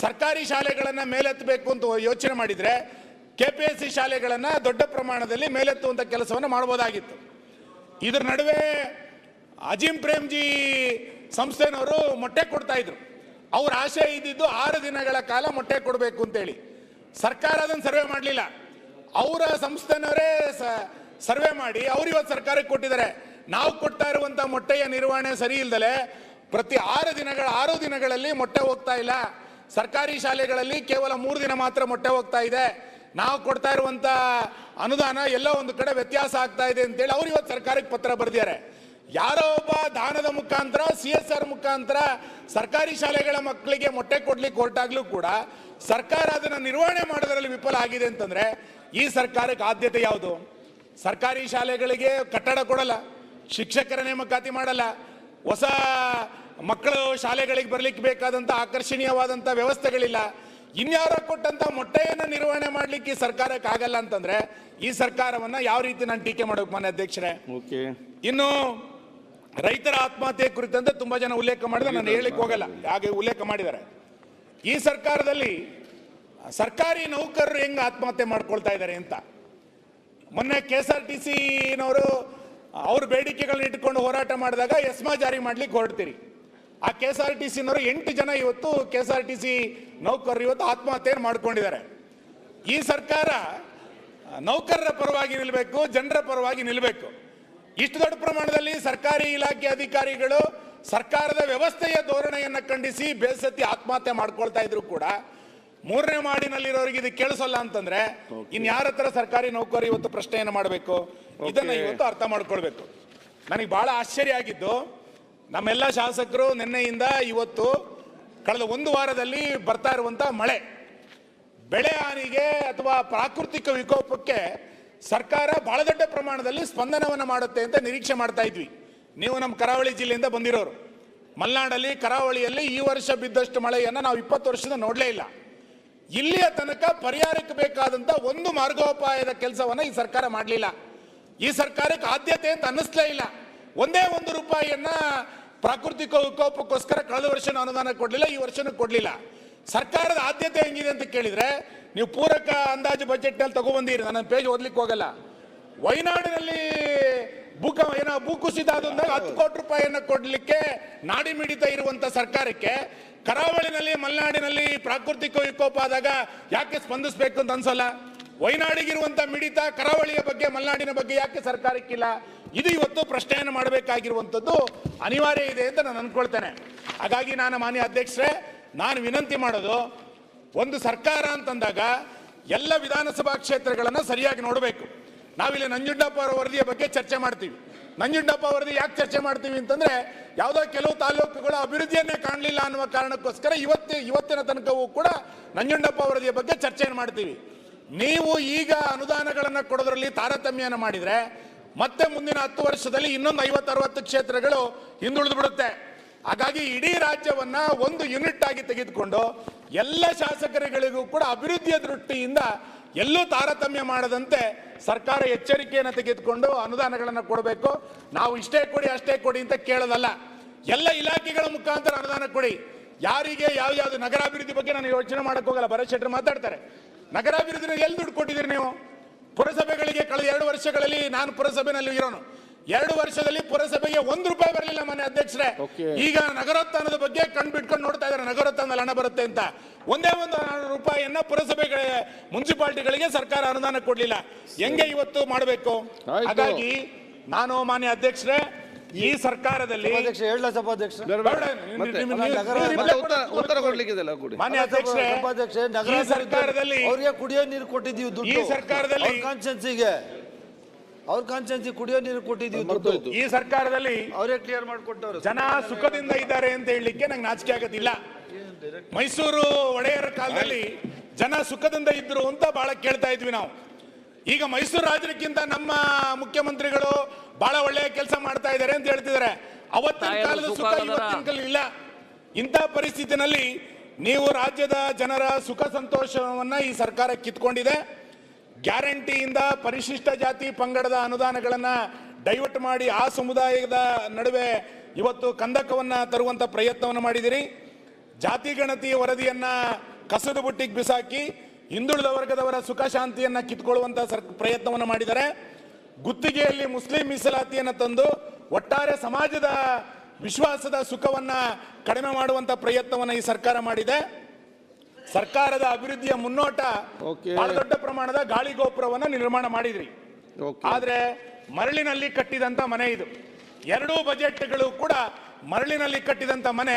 ಸರ್ಕಾರಿ ಶಾಲೆಗಳನ್ನು ಮೇಲೆತ್ತಬೇಕು ಅಂತ ಯೋಚನೆ ಮಾಡಿದ್ರೆ ಕೆ ಪಿ ಎಸ್ ಸಿ ಶಾಲೆಗಳನ್ನ ದೊಡ್ಡ ಪ್ರಮಾಣದಲ್ಲಿ ಮೇಲೆತ್ತುವಂತ ಕೆಲಸವನ್ನು ಮಾಡಬಹುದಾಗಿತ್ತು ಇದ್ರ ನಡುವೆ ಅಜಿಂ ಪ್ರೇಮ್ಜಿ ಸಂಸ್ಥೆನವರು ಮೊಟ್ಟೆ ಕೊಡ್ತಾ ಇದ್ರು. ಅವ್ರ ಆಶೆ ಇದ್ದಿದ್ದು ಆರು ದಿನಗಳ ಕಾಲ ಮೊಟ್ಟೆ ಕೊಡಬೇಕು ಅಂತೇಳಿ. ಸರ್ಕಾರ ಅದನ್ನು ಸರ್ವೆ ಮಾಡಲಿಲ್ಲ. ಅವರ ಸಂಸ್ಥೆನವರೇ ಸರ್ವೆ ಮಾಡಿ ಅವ್ರು ಇವತ್ತು ಸರ್ಕಾರಕ್ಕೆ ಕೊಟ್ಟಿದ್ದಾರೆ. ನಾವು ಕೊಡ್ತಾ ಇರುವಂಥ ಮೊಟ್ಟೆಯ ನಿರ್ವಹಣೆ ಸರಿ ಪ್ರತಿ ಆರು ದಿನಗಳ, ಆರು ದಿನಗಳಲ್ಲಿ ಮೊಟ್ಟೆ ಹೋಗ್ತಾ ಇಲ್ಲ. ಸರ್ಕಾರಿ ಶಾಲೆಗಳಲ್ಲಿ ಕೇವಲ ಮೂರು ದಿನ ಮಾತ್ರ ಮೊಟ್ಟೆ ಹೋಗ್ತಾ ಇದೆ. ನಾವು ಕೊಡ್ತಾ ಇರುವಂಥ ಅನುದಾನ ಎಲ್ಲೋ ಒಂದು ಕಡೆ ವ್ಯತ್ಯಾಸ ಆಗ್ತಾ ಇದೆ ಅಂತೇಳಿ ಅವ್ರು ಇವತ್ತು ಸರ್ಕಾರಕ್ಕೆ ಪತ್ರ ಬರೆದಿದ್ದಾರೆ. ಯಾರೋ ಒಬ್ಬ ದಾನದ ಮುಖಾಂತರ, ಸಿ ಎಸ್ ಆರ್ ಮುಖಾಂತರ ಸರ್ಕಾರಿ ಶಾಲೆಗಳ ಮಕ್ಕಳಿಗೆ ಮೊಟ್ಟೆ ಕೊಡ್ಲಿಕ್ಕೆ ಹೊರಟಾಗ್ಲೂ ಕೂಡ ಸರ್ಕಾರ ಅದನ್ನು ನಿರ್ವಹಣೆ ಮಾಡೋದರಲ್ಲಿ ವಿಫಲ ಆಗಿದೆ ಅಂತಂದ್ರೆ ಈ ಸರ್ಕಾರಕ್ಕೆ ಆದ್ಯತೆ ಯಾವುದು? ಸರ್ಕಾರಿ ಶಾಲೆಗಳಿಗೆ ಕಟ್ಟಡ ಕೊಡಲ್ಲ, ಶಿಕ್ಷಕರ ನೇಮಕಾತಿ ಮಾಡಲ್ಲ, ಹೊಸ ಮಕ್ಕಳು ಶಾಲೆಗಳಿಗೆ ಬರಲಿಕ್ಕೆ ಬೇಕಾದಂಥ ಆಕರ್ಷಣೀಯವಾದಂಥ ವ್ಯವಸ್ಥೆಗಳಿಲ್ಲ. ಇನ್ಯಾರೋ ಕೊಟ್ಟಂತ ಮೊಟ್ಟೆಯನ್ನು ನಿರ್ವಹಣೆ ಮಾಡ್ಲಿಕ್ಕೆ ಈ ಸರ್ಕಾರಕ್ಕೆ ಆಗಲ್ಲ ಅಂತಂದ್ರೆ ಈ ಸರ್ಕಾರವನ್ನ ಯಾವ ರೀತಿ ನಾನು ಟೀಕೆ ಮಾಡಬೇಕು ಮಾನ್ಯ ಅಧ್ಯಕ್ಷರೇ? ಓಕೆ. ಇನ್ನು ರೈತರ ಆತ್ಮಹತ್ಯೆ ಕುರಿತಂತೆ ತುಂಬಾ ಜನ ಉಲ್ಲೇಖ ಮಾಡಿದ್ರೆ ನಾನು ಹೇಳಿಕ್ ಹೋಗಲ್ಲ. ಹಾಗೆ ಉಲ್ಲೇಖ ಮಾಡಿದ್ದಾರೆ. ಈ ಸರ್ಕಾರದಲ್ಲಿ ಸರ್ಕಾರಿ ನೌಕರರು ಹೆಂಗ್ ಆತ್ಮಹತ್ಯೆ ಮಾಡ್ಕೊಳ್ತಾ ಇದ್ದಾರೆ ಅಂತ. ಮೊನ್ನೆ ಕೆ ಎಸ್ ಆರ್ ಟಿ ಸಿನವರು ಅವ್ರ ಬೇಡಿಕೆಗಳನ್ನ ಇಟ್ಕೊಂಡು ಹೋರಾಟ ಮಾಡಿದಾಗ ಎಸ್ಮಾ ಜಾರಿ ಮಾಡ್ಲಿಕ್ಕೆ ಹೊರಡ್ತೀರಿ. ಆ ಕೆ ಎಸ್ ಆರ್ ಟಿ ಸಿನವರು ಎಂಟು ಜನ ಇವತ್ತು K S R T C ನೌಕರರು ಇವತ್ತು ಆತ್ಮಹತ್ಯೆಯನ್ನು ಮಾಡ್ಕೊಂಡಿದ್ದಾರೆ. ಈ ಸರ್ಕಾರ ನೌಕರರ ಪರವಾಗಿ ನಿಲ್ಲಬೇಕು ಜನರ ಪರವಾಗಿ ನಿಲ್ಲಬೇಕು ಇಷ್ಟು ದೊಡ್ಡ ಪ್ರಮಾಣದಲ್ಲಿ ಸರ್ಕಾರಿ ಇಲಾಖೆ ಅಧಿಕಾರಿಗಳು ಸರ್ಕಾರದ ವ್ಯವಸ್ಥೆಯ ಧೋರಣೆಯನ್ನು ಖಂಡಿಸಿ ಬೇಸತ್ತಿ ಆತ್ಮಹತ್ಯೆ ಮಾಡ್ಕೊಳ್ತಾ ಇದ್ರು ಕೂಡ ಮೂರನೇ ಮಾಡಿನಲ್ಲಿರೋರಿಗೆ ಇದು ಕೇಳಿಸಲ್ಲ ಅಂತಂದ್ರೆ ಇನ್ ಯಾರ ಹತ್ರ ಸರ್ಕಾರಿ ನೌಕರಿ ಇವತ್ತು ಪ್ರಶ್ನೆಯನ್ನು ಮಾಡಬೇಕು? ಇದನ್ನ ಇವತ್ತು ಅರ್ಥ ಮಾಡ್ಕೊಳ್ಬೇಕು. ನನಗೆ ಬಹಳ ಆಶ್ಚರ್ಯ ಆಗಿದ್ದು ನಮ್ಮೆಲ್ಲ ಶಾಸಕರು ನಿನ್ನೆಯಿಂದ ಇವತ್ತು ಕಳೆದ ಒಂದು ವಾರದಲ್ಲಿ ಬರ್ತಾ ಇರುವಂತ ಮಳೆ. ಬೆಳೆ ಹಾನಿಗೆ ಅಥವಾ ಪ್ರಾಕೃತಿಕ ವಿಕೋಪಕ್ಕೆ ಸರ್ಕಾರ ಬಹಳ ದೊಡ್ಡ ಪ್ರಮಾಣದಲ್ಲಿ ಸ್ಪಂದನವನ್ನು ಮಾಡುತ್ತೆ ಅಂತ ನಿರೀಕ್ಷೆ ಮಾಡ್ತಾ ಇದ್ವಿ. ನೀವು ನಮ್ಮ ಕರಾವಳಿ ಜಿಲ್ಲೆಯಿಂದ ಬಂದಿರೋರು. ಮಲೆನಾಡಲ್ಲಿ ಕರಾವಳಿಯಲ್ಲಿ ಈ ವರ್ಷ ಬಿದ್ದಷ್ಟು ಮಳೆಯನ್ನು ನಾವು ಇಪ್ಪತ್ತು ವರ್ಷದ ನೋಡಲೇ ಇಲ್ಲ. ಇಲ್ಲಿಯ ತನಕ ಪರಿಹಾರಕ್ಕೆ ಬೇಕಾದಂಥ ಒಂದು ಮಾರ್ಗೋಪಾಯದ ಕೆಲಸವನ್ನ ಈ ಸರ್ಕಾರ ಮಾಡಲಿಲ್ಲ. ಈ ಸರ್ಕಾರಕ್ಕೆ ಆದ್ಯತೆ ಅಂತ ಅನ್ನಿಸ್ಲೇ ಇಲ್ಲ. ಒಂದೇ ಒಂದು ರೂಪಾಯಿಯನ್ನ ಪ್ರಾಕೃತಿಕ ವಿಕೋಪಕ್ಕೋಸ್ಕರ ಕಳೆದ ವರ್ಷನೂ ಅನುದಾನ ಕೊಡಲಿಲ್ಲ, ಈ ವರ್ಷನೂ ಕೊಡಲಿಲ್ಲ. ಸರ್ಕಾರದ ಆದ್ಯತೆ ಹೆಂಗಿದೆ ಅಂತ ಕೇಳಿದ್ರೆ, ನೀವು ಪೂರಕ ಅಂದಾಜು ಬಜೆಟ್ನಲ್ಲಿ ತಗೊಬಂದಿರಿ ನನ್ನ ಪೇಜ್ ಓದ್ಲಿಕ್ಕೆ ಹೋಗಲ್ಲ. ವೈನಾಡಿನಲ್ಲಿ ಭೂಕ, ಏನೋ ಭೂಕುಸಿತ ಆದಂದಾಗ ಹತ್ತು ಕೋಟಿ ರೂಪಾಯಿಯನ್ನು ಕೊಡ್ಲಿಕ್ಕೆ ನಾಡಿ ಮಿಡಿತ ಇರುವಂತ ಸರ್ಕಾರಕ್ಕೆ ಕರಾವಳಿನಲ್ಲಿ, ಮಲೆನಾಡಿನಲ್ಲಿ ಪ್ರಾಕೃತಿಕ ವಿಕೋಪ ಆದಾಗ ಯಾಕೆ ಸ್ಪಂದಿಸಬೇಕು ಅಂತ ಅನ್ಸಲ್ಲ? ವೈನಾಡಿಗಿರುವಂಥ ಮಿಡಿತ ಕರಾವಳಿಯ ಬಗ್ಗೆ, ಮಲೆನಾಡಿನ ಬಗ್ಗೆ ಯಾಕೆ ಸರ್ಕಾರಕ್ಕಿಲ್ಲ? ಇದು ಇವತ್ತು ಪ್ರಶ್ನೆಯನ್ನು ಮಾಡಬೇಕಾಗಿರುವಂಥದ್ದು ಅನಿವಾರ್ಯ ಇದೆ ಅಂತ ನಾನು ಅಂದ್ಕೊಳ್ತೇನೆ ಹಾಗಾಗಿ ನಾನು ಮಾನ್ಯ ಅಧ್ಯಕ್ಷರೇ, ನಾನು ವಿನಂತಿ ಮಾಡೋದು, ಒಂದು ಸರ್ಕಾರ ಅಂತಂದಾಗ ಎಲ್ಲ ವಿಧಾನಸಭಾ ಕ್ಷೇತ್ರಗಳನ್ನು ಸರಿಯಾಗಿ ನೋಡಬೇಕು. ನಾವಿಲ್ಲಿ ನಂಜುಂಡಪ್ಪ ಅವರ ವರದಿಯ ಬಗ್ಗೆ ಚರ್ಚೆ ಮಾಡ್ತೀವಿ. ನಂಜುಂಡಪ್ಪ ವರದಿ ಯಾಕೆ ಚರ್ಚೆ ಮಾಡ್ತೀವಿ ಅಂತಂದರೆ, ಯಾವುದೋ ಕೆಲವು ತಾಲೂಕುಗಳು ಅಭಿವೃದ್ಧಿಯನ್ನೇ ಕಾಣಲಿಲ್ಲ ಅನ್ನುವ ಕಾರಣಕ್ಕೋಸ್ಕರ ಇವತ್ತು, ಇವತ್ತಿನ ತನಕವೂ ಕೂಡ ನಂಜುಂಡಪ್ಪ ವರದಿಯ ಬಗ್ಗೆ ಚರ್ಚೆಯನ್ನು ಮಾಡ್ತೀವಿ. ನೀವು ಈಗ ಅನುದಾನಗಳನ್ನು ಕೊಡೋದ್ರಲ್ಲಿ ತಾರತಮ್ಯನ ಮಾಡಿದ್ರೆ ಮತ್ತೆ ಮುಂದಿನ ಹತ್ತು ವರ್ಷದಲ್ಲಿ ಇನ್ನೊಂದು ಐವತ್ತು ಅರವತ್ತು ಕ್ಷೇತ್ರಗಳು ಹಿಂದುಳಿದು ಬಿಡುತ್ತೆ. ಹಾಗಾಗಿ ಇಡೀ ರಾಜ್ಯವನ್ನ ಒಂದು ಯೂನಿಟ್ ಆಗಿ ತೆಗೆದುಕೊಂಡು ಎಲ್ಲ ಶಾಸಕರುಗಳಿಗೂ ಕೂಡ ಅಭಿವೃದ್ಧಿಯ ದೃಷ್ಟಿಯಿಂದ ಎಲ್ಲೂ ತಾರತಮ್ಯ ಮಾಡದಂತೆ ಸರ್ಕಾರ ಎಚ್ಚರಿಕೆಯನ್ನು ತೆಗೆದುಕೊಂಡು ಅನುದಾನಗಳನ್ನು ಕೊಡಬೇಕು. ನಾವು ಇಷ್ಟೇ ಕೊಡಿ, ಅಷ್ಟೇ ಕೊಡಿ ಅಂತ ಕೇಳೋದಲ್ಲ. ಎಲ್ಲ ಇಲಾಖೆಗಳ ಮುಖಾಂತರ ಅನುದಾನ ಕೊಡಿ. ಯಾರಿಗೆ ಯಾವ ಯಾವ್ದು ನಗರಾಭಿವೃದ್ಧಿ ಬಗ್ಗೆ ನಾನು ಯೋಚನೆ ಮಾಡಕ್ ಹೋಗಲ್ಲ, ಭರತ್ ಶೆಟ್ಟರ್ ಮಾತಾಡ್ತಾರೆ. ನಗರಾಭಿವೃದ್ಧಿ ಎಲ್ಲಿ ದುಡ್ಡು ಕೊಟ್ಟಿದ್ದೀರಿ ನೀವು? ಪುರಸಭೆಗಳಿಗೆ ಕಳೆದ ಎರಡು ವರ್ಷಗಳಲ್ಲಿ ನಾನು ಪುರಸಭೆಯಲ್ಲಿ ಇರೋನು. ಎರಡು ವರ್ಷದಲ್ಲಿ ಪುರಸಭೆಗೆ ಒಂದು ರೂಪಾಯಿ ಬರಲಿಲ್ಲ ಮನೆ ಅಧ್ಯಕ್ಷರೇ. ಈಗ ನಗರೋತ್ಥಾನದ ಬಗ್ಗೆ ಕಣ್ ಬಿಟ್ಕೊಂಡು ನೋಡ್ತಾ ಇದ್ದಾರೆ ನಗರೋತ್ಥಾನದಲ್ಲಿ ಹಣ ಬರುತ್ತೆ ಅಂತ. ಒಂದೇ ಒಂದು ರೂಪಾಯಿಯನ್ನ ಪುರಸಭೆಗಳ ಮುನ್ಸಿಪಾಲಿಟಿಗಳಿಗೆ ಸರ್ಕಾರ ಅನುದಾನ ಕೊಡ್ಲಿಲ್ಲ. ಹೆಂಗೆ ಇವತ್ತು ಮಾಡಬೇಕು? ಹಾಗಾಗಿ ನಾನು ಮಾನ್ಯ ಅಧ್ಯಕ್ಷರೇ ಈ ಸರ್ಕಾರದಲ್ಲಿ ಸಭಾಧ್ಯಕ್ಷ ಹೇಳ ನಗರ- ಉತ್ತರ ಕೊಡಿ. ಉತ್ತರ ಕೊಡ್ಲಿಕ್ಕಿದೆಲ್ಲ ಕೊಡಿ? ಮಾನ್ಯ ಅಧ್ಯಕ್ಷರೇ ಸಭಾಧ್ಯಕ್ಷ ಈ ಸರ್ಕಾರದಲ್ಲಿ ಅವ್ರಿಗೆ ಕುಡಿಯೋ ನೀರು ಕೊಟ್ಟಿದ್ದೀವಿ ದುಡ್ಡು. ಈ ಸರ್ಕಾರದಲ್ಲಿ- ಕಾನ್ಸ್ಟೆನ್ಸಿಗೆ ಅವ್ರ ಕಾನ್ಸ್ಟೆನ್ಸಿ ಕುಡಿಯೋ ನೀರು ಕೊಟ್ಟಿದ್ದೀವಿ ದುಡ್ಡು. ಈ ಸರ್ಕಾರದಲ್ಲಿ ಅವರೇ ಕ್ಲಿಯರ್ ಮಾಡಿಕೊಟ್ಟವ್ರು. ಜನ ಸುಖದಿಂದ ಇದ್ದಾರೆ ಅಂತ ಹೇಳಲಿಕ್ಕೆ ನಂಗೆ ನಾಚಿಕೆ ಆಗೋದಿಲ್ಲ. ಮೈಸೂರು ಒಡೆಯರ ಕಾಲದಲ್ಲಿ ಜನ ಸುಖದಿಂದ ಇದ್ರು ಅಂತ ಬಹಳ ಕೇಳ್ತಾ ಇದ್ವಿ ನಾವು. ಈಗ ಮೈಸೂರು ರಾಜರಿಗಿಂತ ನಮ್ಮ ಮುಖ್ಯಮಂತ್ರಿಗಳು ಬಹಳ ಒಳ್ಳೆಯ ಕೆಲಸ ಮಾಡ್ತಾ ಇದ್ದಾರೆ ಅಂತ ಹೇಳ್ತಿದ್ದಾರೆ. ಅವತ್ತಿನ ಕಾಲದ ಸುಖ ಇವತ್ತಿನ ಕಾಲ ಇಲ್ಲ. ಇಂಥ ಪರಿಸ್ಥಿತಿನಲ್ಲಿ ನೀವು ರಾಜ್ಯದ ಜನರ ಸುಖ ಸಂತೋಷವನ್ನ ಈ ಸರ್ಕಾರ ಕಿತ್ಕೊಂಡಿದೆ. ಗ್ಯಾರಂಟಿಯಿಂದ ಪರಿಶಿಷ್ಟ ಜಾತಿ ಪಂಗಡದ ಅನುದಾನಗಳನ್ನ ಡೈವರ್ಟ್ ಮಾಡಿ ಆ ಸಮುದಾಯದ ನಡುವೆ ಇವತ್ತು ಕಂದಕವನ್ನ ತರುವಂತ ಪ್ರಯತ್ನವನ್ನು ಮಾಡಿದಿರಿ. ಜಾತಿ ಗಣತಿ ವರದಿಯನ್ನ ಕಸದ ಬುಟ್ಟಿಗೆ ಬಿಸಾಕಿ ಹಿಂದುಳಿದ ವರ್ಗದವರ ಸುಖ ಶಾಂತಿಯನ್ನ ಕಿತ್ಕೊಳ್ಳುವಂಥ ಸರ್ ಪ್ರಯತ್ನವನ್ನು ಮಾಡಿದ್ದಾರೆ. ಗುತ್ತಿಗೆಯಲ್ಲಿ ಮುಸ್ಲಿಂ ಮೀಸಲಾತಿಯನ್ನು ತಂದು ಒಟ್ಟಾರೆ ಸಮಾಜದ ವಿಶ್ವಾಸದ ಸುಖವನ್ನ ಕಡಿಮೆ ಮಾಡುವಂಥ ಪ್ರಯತ್ನವನ್ನು ಈ ಸರ್ಕಾರ ಮಾಡಿದೆ. ಸರ್ಕಾರದ ಅಭಿವೃದ್ಧಿಯ ಮುನ್ನೋಟ. ಬಹಳ ದೊಡ್ಡ ಪ್ರಮಾಣದ ಗಾಳಿ ಗೋಪುರವನ್ನ ನಿರ್ಮಾಣ ಮಾಡಿದ್ರಿ. ಆದರೆ ಆದ್ರೆ ಮರಳಿನಲ್ಲಿ ಕಟ್ಟಿದಂಥ ಮನೆ ಇದು. ಎರಡೂ ಬಜೆಟ್ಗಳು ಕೂಡ ಮರಳಿನಲ್ಲಿ ಕಟ್ಟಿದಂಥ ಮನೆ.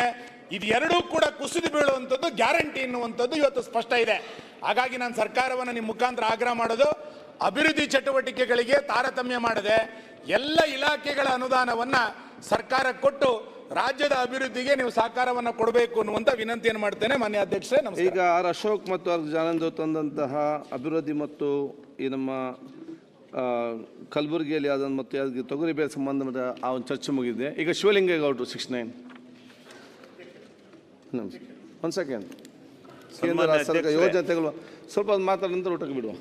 ಇದು ಎರಡೂ ಕೂಡ ಕುಸಿದು ಬೀಳುವಂಥದ್ದು, ಗ್ಯಾರಂಟಿ ಎನ್ನುವಂಥದ್ದು ಇವತ್ತು ಸ್ಪಷ್ಟ ಇದೆ. ಹಾಗಾಗಿ ನಾನು ಸರ್ಕಾರವನ್ನು ನಿಮ್ಮ ಮುಖಾಂತರ ಆಗ್ರಹ ಮಾಡೋದು, ಅಭಿವೃದ್ಧಿ ಚಟುವಟಿಕೆಗಳಿಗೆ ತಾರತಮ್ಯ ಮಾಡದೆ, ಎಲ್ಲ ಇಲಾಖೆಗಳ ಅನುದಾನವನ್ನು ಸರ್ಕಾರ ಕೊಟ್ಟು ರಾಜ್ಯದ ಅಭಿವೃದ್ಧಿಗೆ ನೀವು ಸಹಕಾರವನ್ನು ಕೊಡಬೇಕು ಅನ್ನುವಂಥ ವಿನಂತಿಯನ್ನು ಮಾಡ್ತೇನೆ ಮಾನ್ಯ ಅಧ್ಯಕ್ಷರೇ, ನಮಸ್ಕಾರ. ಈಗ ಆರ್ ಅಶೋಕ್ ಮತ್ತು ಆರ್ ಜಾನಂದು ತಂದಂತಹ ಅಭಿವೃದ್ಧಿ ಮತ್ತು ಈ ನಮ್ಮ ಕಲಬುರಗಿಯಲ್ಲಿ ಅದನ್ನು ಮತ್ತು ಅದಕ್ಕೆ ತೊಗರಿಬೇಳೆ ಸಂಬಂಧ ಆ ಒಂದು ಚರ್ಚೆ ಮುಗಿದೆ ಈಗ ಶಿವಲಿಂಗೇಗೌಡರು ಸಿಕ್ಸ್ ನೈನ್ ಒಂದು ಸೆಕೆಂಡ್ ಕೇಂದ್ರ ಸರ್ಕಾರ ಯೋಜನೆ ಯೋಜನೆಗಳು ಸ್ವಲ್ಪ ಮಾತಾಡಿದ ನಂತರ ಊಟಕ್ಕೆ ಬಿಡುವ.